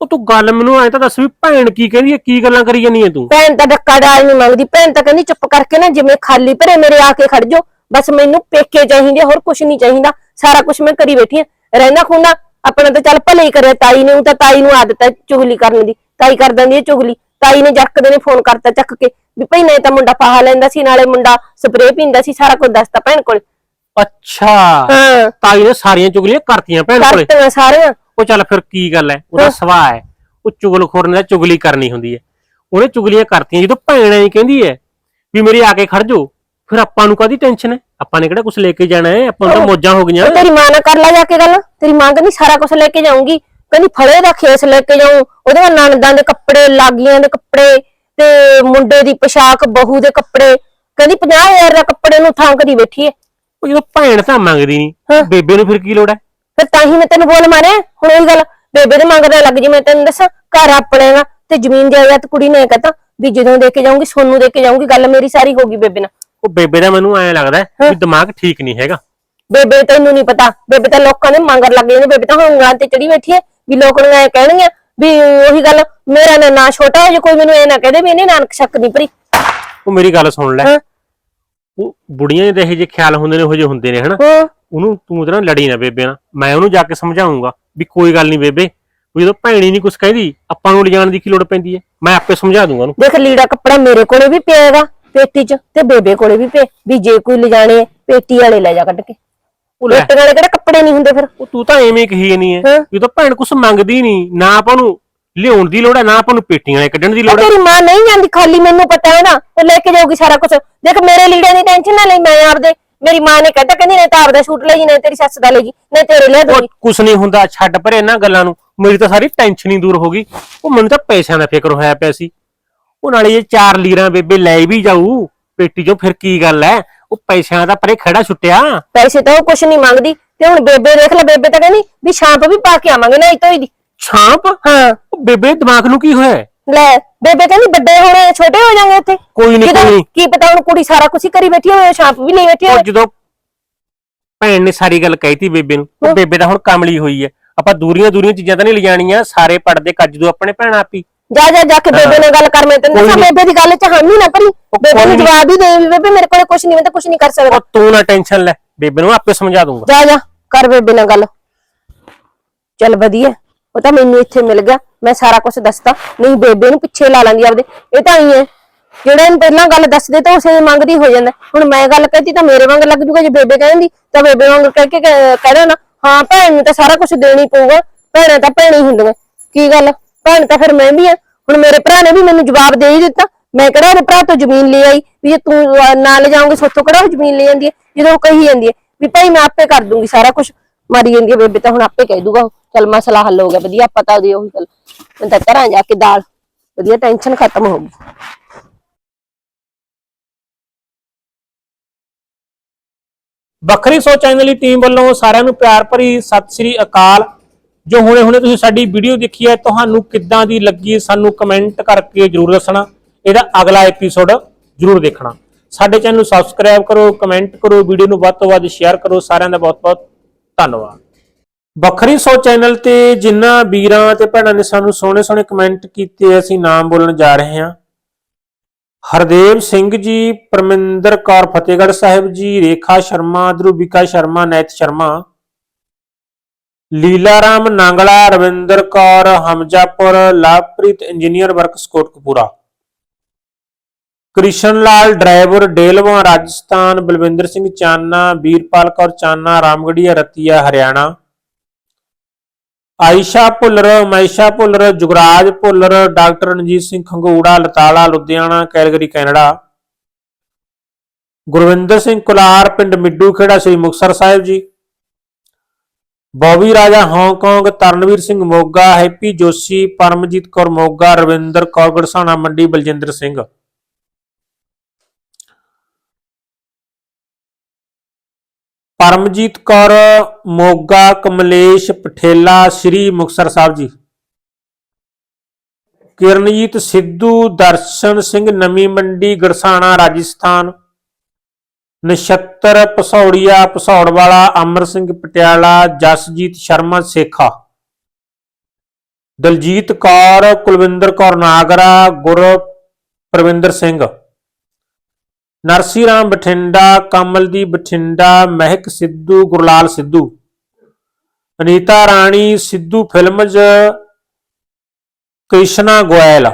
ਉਹ ਤੂੰ ਗੱਲ ਮੈਨੂੰ ਐ ਤਾਂ ਦੱਸ ਵੀ ਭੈਣ ਕੀ ਕਹਿੰਦੀ ਐ ਕੀ ਗੱਲਾਂ ਕਰੀ ਜਾਨੀ ਐ ਤੂੰ? ਭੈਣ ਤਾਂ ਡੱਕਾ ਡਾਲ ਨਹੀਂ ਮੰਗਦੀ। ਭੈਣ ਤਾਂ ਕਹਿੰਦੀ ਚੁੱਪ ਕਰਕੇ ਨਾ ਜਿਵੇਂ ਖਾਲੀ ਭਰੇ ਮੇਰੇ ਆ ਕੇ ਖੜ ਜਾਓ। ਬਸ ਮੈਨੂੰ ਪੇਕੇ ਚਾਹੀਦੇ ਹੋਰ ਕੁਝ ਨਹੀਂ ਚਾਹੀਦਾ। ਸਾਰਾ ਕੁਝ ਮੈਂ ਕਰੀ ਬੈਠੀ ਆ। ਰਹਿੰਦਾ ਖੁੰਦਾ ਆਪਣਾ ਤਾਂ ਚੱਲ ਭਲੇ ਹੀ ਕਰਿਆ ਤਾਈ ਨੇ ਉਹ ਤਾਂ ਤਾਈ ਨੂੰ ਆਦਤ ਹੈ ਚੁਗਲੀ ਕਰਨ ਦੀ ਤਾਈ ਕਰ ਦਿੰਦੀ ਹੈ ਚੁਗਲੀ ਤਾਈ ਨੇ ਜੱਕਦੇ ਨੇ ਫੋਨ ਕਰਤਾ ਚੱਕ ਕੇ ਵੀ ਭਈ ਨਹੀਂ ਤਾਂ ਮੁੰਡਾ ਫਾਹਾ ਲੈਂਦਾ ਸੀ ਨਾਲੇ ਮੁੰਡਾ ਸਪਰੇਅ ਪੀਂਦਾ ਸੀ ਸਾਰਾ ਕੁਝ ਦੱਸਤਾ ਭੈਣ ਕੋਲ। ਅੱਛਾ ਹਾਂ। ਤਾਈ ਨੇ ਸਾਰੀਆਂ ਚੁਗਲੀਆਂ ਕਰਤੀਆਂ ਭੈਣ ਕੋਲੇ। ਕਰਤੀਆਂ ਸਾਰੀਆਂ। ਉਹ ਚੱਲ ਫਿਰ ਕੀ ਗੱਲ ਐ ਉਹਦਾ ਸੁਭਾਅ ਹੈ ਉਹ ਚੁਗਲਖੋਰ ਨੇ ਤਾਂ ਚੁਗਲੀ ਕਰਨੀ ਹੁੰਦੀ ਐ ਉਹਨੇ ਚੁਗਲੀਆਂ ਕਰਤੀਆਂ ਜਦੋਂ ਭੈਣ ਐ ਕਹਿੰਦੀ ਐ ਵੀ ਮੇਰੀ ਆ ਕੇ ਖੜ ਜਾਓ ਫਿਰ ਆਪਾਂ ਨੂੰ ਕਾਦੀ ਟੈਨਸ਼ਨ ਐ ਆਪਾਂ ਨੇ ਕਿਹੜਾ ਕੁਝ ਲੈ ਕੇ ਜਾਣਾ ਹੈ? ਆਪਾਂ ਨੂੰ ਤਾਂ ਮੌਜਾਂ ਹੋ ਗਈਆਂ। ਉਹ ਤੇਰੀ ਮਾਂ ਨਾਲ ਕਰ ਲੈ ਜਾ ਕੇ ਗੱਲ। ਤੇਰੀ ਮਾਂ ਕਹਿੰਦੀ ਸਾਰਾ ਕੁਝ ਲੈ ਕੇ ਜਾਊਂਗੀ। ਕਹਿੰਦੀ ਫੜੇ ਦਾ ਖੇਸ ਲੈ ਕੇ ਜਾਊਂ। ਉਹਦੇ ਨਾਲ ਨਣਦਾਂ ਦੇ ਕੱਪੜੇ ਲਾਗੀਆਂ ਦੇ ਕੱਪੜੇ ਤੇ ਮੁੰਡੇ ਦੀ ਪੋਸ਼ਾਕ ਬਹੂ ਦੇ ਕੱਪੜੇ। ਕਹਿੰਦੀ 50000 ਦਾ ਕੱਪੜੇ ਨੂੰ ਥਾਂਕਦੀ ਬੈਠੀ ਹੈ? ਉਹ ਜਦੋਂ ਭੈਣ ਤਾਂ ਮੰਗਦੀ ਨਹੀਂ ਬੇਬੇ ਨੂੰ ਫਿਰ ਕੀ ਲੋੜ ਐ ਫਿਰ ਤਾਂ ਹੀ ਮੈਂ ਤੈਨੂੰ ਬੋਲ ਮਾਰਿਆ। ਹੁਣ ਉਹੀ ਗੱਲ ਬੇਬੇ ਦੇ ਮੰਗਦਾ ਲੱਗ ਜੀ ਮੈਂ ਤੈਨੂੰ ਦੱਸਾਂ। ਘਰ ਆਪਣੇ ਦਾ ਤੇ ਜ਼ਮੀਨ ਜਾਇਦਾਦ ਕੁੜੀ ਨੇ ਕਹਤਾ ਵੀ ਜਦੋਂ ਦੇ ਕੇ ਜਾਊਂਗੀ ਸੋਨੂੰ ਦੇ ਕੇ ਜਾਊਂਗੀ। ਗੱਲ ਮੇਰੀ ਸਾਰੀ ਹੋ ਗਈ ਬੇਬੇ ਨਾਲ। ਉਹ ਬੇਬੇ ਦਾ ਮੈਨੂੰ ਐਂ ਲੱਗਦਾ ਵੀ ਦਿਮਾਗ ਠੀਕ ਨਹੀਂ ਹੈਗਾ। ਬੇਬੇ ਤੈਨੂੰ ਨਹੀਂ ਪਤਾ। ਬੇਬੇ ਤਾਂ ਲੋਕਾਂ ਦੇ ਮੰਗਰ ਲੱਗ ਜਾਂਦੇ ਬੇਬੇ ਤਾਂ ਹੁਣ ਉਂਗਲਾਂ ਤੇ ਚੜੀ ਬੈਠੀ ਹੈ ਵੀ ਲੋਕ ਨੂੰ ਐ ਕਹਿਣਗੇ ਵੀ ਉਹੀ ਗੱਲ ਮੇਰਾ ਨਾ ਨਾ ਛੋਟਾ ਹੋ ਜੇ ਕੋਈ ਮੈਨੂੰ ਐ ਨਾ ਕਹਦੇ ਵੀ ਇਹਨੇ ਨਾਨਕ ਸ਼ੱਕ ਨਹੀਂ ਭਰੀ। ਉਹ ਮੇਰੀ ਗੱਲ ਸੁਣ ਲੈ। ਉਹ ਬੁੜੀਆਂ ਦੇ ਇਹੋ ਜਿਹੇ ਖਿਆਲ ਹੁੰਦੇ ਨੇ ਉਹ ਜਿਹੇ ਹੁੰਦੇ ਨੇ ਹਨਾ? ਉਹਨੂੰ ਤੂੰ ਉਹਦੇ ਨਾਲ ਲੜੀ ਨਾ ਬੇਬੇ ਨਾਲ। ਮੈਂ ਉਹਨੂੰ ਜਾ ਕੇ ਸਮਝਾਉਂਗਾ ਵੀ ਕੋਈ ਗੱਲ ਨਹੀਂ ਬੇਬੇ। ਵੀ ਜਦੋਂ ਭੈਣੀ ਨਹੀਂ ਕੁਝ ਕਹਿੰਦੀ ਆਪਾਂ ਨੂੰ ਲਿਜਾਣ ਦੀ ਕੀ ਲੋੜ ਪੈਂਦੀ ਹੈ? ਮੈਂ ਆਪੇ ਸਮਝਾ ਦੂੰਗਾ ਉਹਨੂੰ। ਦੇਖ ਲੀੜਾ ਕੱਪੜਾ ਮੇਰੇ ਕੋਲੇ ਵੀ ਪਿਆ ਹੈਗਾ। ਪੇਟੀ 'ਚ ਤੇ ਬੇਬੇ ਕੋਲੇ ਵੀ ਪਿਆ ਵੀ ਜੇ ਕੋਈ ਲਿਜਾਣੇ ਪੇਟੀ ਵਾਲੇ ਲੈ ਜਾ ਕੱਢ ਕੇ। ਉਹ ਲੈ। ਵਾਲੇ ਕਿਹੜੇ ਕੱਪੜੇ ਨਹੀਂ ਹੁੰਦੇ ਫਿਰ? ਉਹ ਤੂੰ ਤਾਂ ਐਵੇਂ ਕਹੀ ਨਹੀਂ ਹੈ। ਹਾਂ। ਜਦੋਂ ਭੈਣ ਕੁਝ ਮੰਗਦੀ ਨਹੀਂ ਨਾ ਆਪਾਂ ਨੂੰ ਲਿਆਉਣ ਦੀ ਲੋੜ ਹੈ ਨਾ ਆਪਾਂ ਨੂੰ ਪੇਟੀਆਂ ਵਾਲੇ ਕੱਢਣ ਦੀ ਲੋੜ ਹੈ। ਤੇਰੀ ਮਾਂ ਨਹੀਂ ਜਾਂਦੀ ਖਾਲੀ ਮੈਨੂੰ ਪਤਾ ਹੈ ਨਾ ਉਹ ਲੈ ਕੇ ਜਾਊਗੀ ਸਾਰਾ ਕੁਝ ਦੇਖ ਮੇਰੇ ਲੀੜੇ ਦੀ ਟੈਨਸ਼ਨ ਨਾ ਲਈ ਮੈਂ ਆਪਦੇ ਮੇਰੀ ਮਾਂ ਨੇ ਕਹਿਤਾ ਕਹਿੰਦੀ ਨਹੀਂ ਤਾਂ ਆਪਦਾ ਸੂਟ ਲੈ ਜੀ ਨਹੀਂ ਤੇਰੀ ਸੱਸ ਦਾ ਲੈ ਜੀ ਨਹੀਂ ਤੇਰੇ ਲੈ ਉਹ ਦੂਗੀ ਕੁਛ ਨਹੀਂ ਹੁੰਦਾ ਛੱਡ ਪਰੇ ਇਹਨਾਂ ਗੱਲਾਂ ਨੂੰ। ਮੇਰੀ ਤਾਂ ਸਾਰੀ ਟੈਨਸ਼ਨ ਹੀ ਦੂਰ ਹੋ ਗਈ। ਉਹ ਮੈਨੂੰ ਤਾਂ ਪੈਸਿਆਂ ਦਾ ਫਿਕਰ ਹੋਇਆ ਪਿਆ ਸੀ। ਉਹ ਨਾਲੇ ਇਹ ਚਾਰ ਲੀਰਾਂ ਬੇਬੇ ਲੈ ਵੀ ਜਾਊ ਪੇਟੀ ਚੋਂ ਫਿਰ ਕੀ ਗੱਲ ਐ? ਉਹ ਪੈਸਿਆਂ ਦਾ ਪਰੇ ਖੜਾ ਛੁੱਟਿਆ ਪੈਸੇ ਤਾਂ ਉਹ ਕੁਛ ਨਹੀਂ ਮੰਗਦੀ ਤੇ ਹੁਣ ਬੇਬੇ ਦੇਖ ਲੈ ਬੇਬੇ ਤਾਂ ਕਹਿੰਦੀ ਵੀ ਸ਼ਾਂਪ ਵੀ ਪਾ ਕੇ ਆਵਾਂਗੇ ਨਾ ਇਤੋਂ ਹੀ ਦੀ। ਛਾਂਪ? ਹਾਂ। ਉਹ ਬੇਬੇ ਦਿਮਾਗ ਨੂੰ ਕੀ ਹੋਇਆ? ਲੈ ਬੇਬੇ ਕਹਿੰਦੀ ਵੱਡੇ ਹੋਣੇ ਛੋਟੇ ਹੋ ਜਾਣਗੇ ਉੱਥੇ। ਕੋਈ ਨੀ, ਜਦੋਂ ਕੋਈ ਨੀ। ਕੀ ਪਤਾ ਹੁਣ ਕੁੜੀ ਸਾਰਾ ਕੁਝ ਹੀ ਕਰੀ ਬੈਠੀ ਹੋਵੇ ਛਾਪ ਵੀ ਲਈ ਬੈਠੀ ਉਹ ਹੋਵੇ ਜਦੋਂ ਭੈਣ ਨੇ ਸਾਰੀ ਗੱਲ ਕਹਿਤੀ ਬੇਬੇ ਨੂੰ ਉਹ ਬੇਬੇ ਤਾਂ ਹੁਣ ਕਮਲੀ ਹੋਈ ਹੈ ਆਪਾਂ ਦੂਰੀਆਂ ਦੂਰੀਆਂ ਚੀਜ਼ਾਂ ਤਾਂ ਨਹੀਂ ਲਿਜਾਣੀਆਂ ਸਾਰੇ ਪੜਦੇ ਕੱਜ ਦੋ ਆਪਣੇ ਭੈਣ ਆਪੀ। ਜਾ ਜਾ ਜਾ ਕੇ ਬੇਬੇ ਨਾਲ ਗੱਲ ਕਰ ਮੈਂ ਤੈਨੂੰ ਕੋਈ ਨੀ। ਬੇਬੇ ਦੀ ਗੱਲ ਚ ਹਾਮੀ ਨਾ ਭਰੀ। ਬੇਬੇ ਕੋਈ ਨੂੰ। ਜਵਾਬ ਹੀ ਦੇ ਵੀ ਬੇਬੇ ਮੇਰੇ ਕੋਲੇ ਕੁਝ ਨਹੀਂ ਮੈਂ ਤਾਂ ਕੁਝ ਨਹੀਂ ਕਰ ਸਕਦਾ। ਉਹ ਤੂੰ ਨਾ ਟੈਨਸ਼ਨ ਲੈ ਬੇਬੇ ਨੂੰ ਆਪੇ ਸਮਝਾ ਦੂੰਗਾ। ਜਾ ਜਾ ਕਰ ਬੇਬੇ ਨਾਲ ਗੱਲ। ਚੱਲ ਵਧੀਆ ਉਹ ਤਾਂ ਮੈਨੂੰ ਇੱਥੇ ਮਿਲ ਗਿਆ ਮੈਂ ਸਾਰਾ ਕੁਝ ਦੱਸਤਾ। ਨਹੀਂ ਬੇਬੇ ਨੂੰ ਪਿੱਛੇ ਲਾ ਲਾਂਗੀ ਆਪਦੇ ਇਹ ਤਾਂ ਹੀ ਹੈ। ਜਿਹੜਾ ਇਹਨੂੰ ਪਹਿਲਾਂ ਗੱਲ ਦੱਸ ਦੇ ਤਾਂ ਉਸੇ ਮੰਗਦੀ ਹੋ ਜਾਂਦਾ। ਹੁਣ ਮੈਂ ਗੱਲ ਕਹਤੀ ਤਾਂ ਮੇਰੇ ਵਾਂਗ ਲੱਗ ਜੂਗਾ ਜੇ ਬੇਬੇ ਕਹਿੰਦੀ ਤਾਂ ਬੇਬੇ ਵਾਂਗ ਕਹਿ ਕੇ ਕਹਿ ਕਹਿਣਾ ਨਾ ਹਾਂ ਭੈਣ ਨੂੰ ਤਾਂ ਸਾਰਾ ਕੁਝ ਦੇਣੀ ਪਊਗਾ ਭੈਣਾਂ ਤਾਂ ਭੈਣ ਹੁੰਦੀਆਂ। ਕੀ ਗੱਲ? ਭੈਣ ਤਾਂ ਫਿਰ ਮੈਂ ਵੀ ਆ। ਹੁਣ ਮੇਰੇ ਭਰਾ ਨੇ ਵੀ ਮੈਨੂੰ ਜਵਾਬ ਦੇ ਹੀ ਦਿੱਤਾ। ਮੈਂ ਕਿਹੜਾ ਉਹਦੇ ਭਰਾ ਤੋਂ ਜ਼ਮੀਨ ਲੈ ਆਈ? ਵੀ ਜੇ ਤੂੰ ਅਹ, ਨਾ ਲੈ ਜਾਓਗੇ ਸੋਥੋਂ ਕਿਹੜਾ ਉਹ ਜ਼ਮੀਨ ਲੈ ਜਾਂਦੀ ਹੈ? ਜਦੋਂ ਉਹ ਕਹੀ ਜਾਂਦੀ ਹੈ ਵੀ ਭਾਈ ਮੈਂ ਆਪੇ ਕਰ ਦੂੰਗੀ ਸਾਰਾ ਕੁਝ ਮਾਰੀ ਜਾਂਦੀ ਹੈ ਬੇਬੇ ਤਾਂ ਹੁਣ ਆਪੇ ਕਹਿ ਦੂਗਾ ਉਹ। ਚੱਲ ਮਸਲਾ ਹੱਲ ਹੋ ਗਿਆ ਵਧੀਆ ਪਤਾ ਉਹਦੀ ਉਹੀ ਗੱਲ। ਮੈਂ ਤਾਂ ਘਰਾਂ ਜਾ ਕੇ ਦਾਲ ਵਧੀਆ ਟੈਨਸ਼ਨ ਖਤਮ ਹੋ ਗਈ। ਵੱਖਰੀ ਸੋਚ ਚੈਨਲ ਦੀ ਟੀਮ ਵੱਲੋਂ ਸਾਰਿਆਂ ਨੂੰ ਪਿਆਰ ਭਰੀ ਸਤਿ ਸ੍ਰੀ ਅਕਾਲ। ਜੋ ਹੁਣੇ ਹੁਣੇ ਤੁਸੀਂ ਸਾਡੀ ਵੀਡੀਓ ਦੇਖੀ ਹੈ, ਤੁਹਾਨੂੰ ਕਿੱਦਾਂ ਦੀ ਲੱਗੀ, ਸਾਨੂੰ ਕਮੈਂਟ ਕਰਕੇ ਜਰੂਰ ਦੱਸਣਾ। ਇਹਦਾ ਅਗਲਾ ਐਪੀਸੋਡ ਜਰੂਰ ਦੇਖਣਾ। ਸਾਡੇ ਚੈਨਲ ਨੂੰ ਸਬਸਕ੍ਰਾਈਬ ਕਰੋ ਕਮੈਂਟ ਕਰੋ, ਵੀਡੀਓ ਨੂੰ ਵੱਧ ਤੋਂ ਵੱਧ ਸ਼ੇਅਰ ਕਰੋ। ਸਾਰਿਆਂ ਦਾ ਬਹੁਤ ਬਹੁਤ ਧੰਨਵਾਦ। ਵੱਖਰੀ ਸੋਚ ਚੈਨਲ ਤੇ ਜਿਨ੍ਹਾਂ ਵੀਰਾਂ ਤੇ ਭੈਣਾਂ ਨੇ ਸਾਨੂੰ ਸੋਹਣੇ ਸੋਹਣੇ ਕਮੈਂਟ ਕੀਤੇ, ਅਸੀਂ ਨਾਮ ਬੋਲਣ ਜਾ ਰਹੇ ਹਾਂ। Hardev Singh ji, Parminder Kaur Fatehgarh Sahib ji, Rekha Sharma Dhrubika Sharma, Nait Sharma. Leela Ram Nangla, Ravinder Kaur, Hamjapur, Labhpreet engineer works Kotkapura Krishan Lal driver, Delwa, Rajasthan, Balwinder Singh Chana, Veerpal Kaur Chana, Ramgarhia, Ratia, Haryana. Ayesha Bhullar Maisha Bhullar, Jugraj Bhullar, doctor Ranjit Singh Khangura, Latala, Ludhiana, Calgary, Canada. Gurvinder Singh Kular, ਪਿੰਡ Middu Khera, Sri Muktsar Sahib ji. Bobby Raja Hong Kong Tarnveer Singh Moga, Happy Joshi, Paramjit Kaur Moga, Ravinder Kaur Garhsana Mandi, Baljinder Singh. Paramjit Kaur Moga, Kamlesh ਪਠੇਲਾ, ਸ੍ਰੀ ਮੁਕਤਸਰ ਸਾਹਿਬ ਜੀ। ਕਿਰਨਜੀਤ ਸਿੱਧੂ, ਦਰਸ਼ਨ ਸਿੰਘ ਨਵੀਂ ਮੰਡੀ, ਗੜਸਾਣਾ, ਰਾਜਸਥਾਨ। ਨਛੱਤਰ ਪਸੌੜੀਆ ਪਸੌੜ ਵਾਲਾ ਅਮਰ ਸਿੰਘ ਪਟਿਆਲਾ, ਜਸਜੀਤ ਸ਼ਰਮਾ ਸੇਖਾ। ਦਲਜੀਤ ਕੌਰ, ਕੁਲਵਿੰਦਰ ਕੌਰ ਨਾਗਰਾ, ਗੁਰ ਪਰਵਿੰਦਰ ਸਿੰਘ। ਨਰਸੀ ਰਾਮ ਬਠਿੰਡਾ ਕਮਲਦੀ Bathinda, Mehak Sidhu, Gurlal Sidhu. Anita Rani, Sidhu films, Krishna Goyal.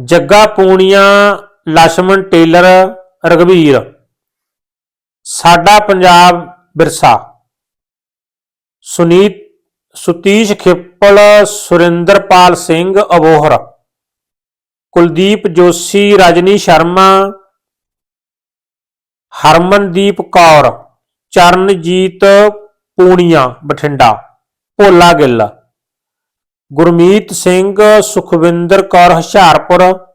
Jagga Punian Laxman tailor. ਰਗਵੀਰ ਸਾਡਾ ਪੰਜਾਬ ਵਿਰਸਾ। ਸੁਨੀਤ, ਸੁਤੀਸ਼ ਖੇਪਲ, ਸੁਰਿੰਦਰਪਾਲ ਸਿੰਘ ਅਬੋਹਰ ਕੁਲਦੀਪ ਜੋਸ਼ੀ, ਰਜਨੀ ਸ਼ਰਮਾ। ਹਰਮਨਦੀਪ ਕੌਰ। ਚਰਨਜੀਤ ਪੂਣੀਆਂ, ਬਠਿੰਡਾ। ਭੋਲਾ ਗਿੱਲ। ਗੁਰਮੀਤ ਸਿੰਘ, ਸੁਖਵਿੰਦਰ ਕੌਰ, ਹੁਸ਼ਿਆਰਪੁਰ।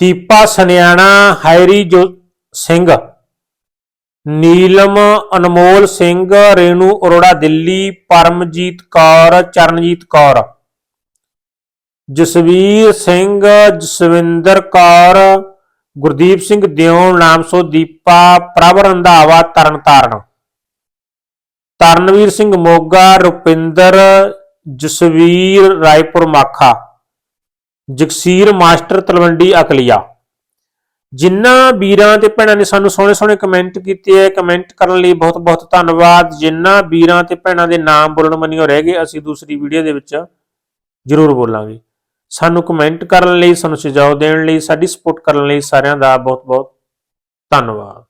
ਦੀਪਾ ਸਨਿਆਣਾ ਹੈਰੀ ਜੋ ਸਿੰਘ। ਨੀਲਮ ਅਨਮੋਲ ਸਿੰਘ, ਰੇਣੂ ਅਰੋੜਾ ਦਿੱਲੀ, ਪਰਮਜੀਤ ਕੌਰ, ਚਰਨਜੀਤ ਕੌਰ। ਜਸਵੀਰ ਸਿੰਘ, ਜਸਵਿੰਦਰ ਕੌਰ। ਗੁਰਦੀਪ ਸਿੰਘ ਦਿਓਣ ਨਾਮਸੋ ਦੀਪਾ, ਪ੍ਰਭ ਰੰਧਾਵਾ ਤਰਨਤਾਰਨ ਤਰਨਵੀਰ ਸਿੰਘ ਮੋਗਾ, ਰੁਪਿੰਦਰ, ਜਸਵੀਰ ਰਾਏਪੁਰ ਮਾਖਾ। ਜਗਸੀਰ ਮਾਸਟਰ ਤਲਵੰਡੀ ਅਕਲੀਆ। ਜਿਨ੍ਹਾਂ ਵੀਰਾਂ ਤੇ ਭੈਣਾਂ ਨੇ ਸਾਨੂੰ ਸੋਹਣੇ ਸੋਹਣੇ ਕਮੈਂਟ ਕੀਤੇ ਹੈ ਕਮੈਂਟ ਕਰਨ ਲਈ ਬਹੁਤ ਬਹੁਤ ਧੰਨਵਾਦ। ਜਿਨ੍ਹਾਂ ਵੀਰਾਂ ਤੇ ਭੈਣਾਂ ਦੇ ਨਾਮ ਬੋਲਣ ਮੰਨਿਓ ਰਹਿ ਗਏ, ਅਸੀਂ ਦੂਸਰੀ ਵੀਡੀਓ ਦੇ ਵਿੱਚ ਜ਼ਰੂਰ ਬੋਲਾਂਗੇ। ਸਾਨੂੰ ਕਮੈਂਟ ਕਰਨ ਲਈ, ਸਾਨੂੰ ਸੁਝਾਅ ਦੇਣ ਲਈ, ਸਾਡੀ ਸਪੋਰਟ ਕਰਨ ਲਈ ਸਾਰਿਆਂ ਦਾ ਬਹੁਤ ਬਹੁਤ ਧੰਨਵਾਦ।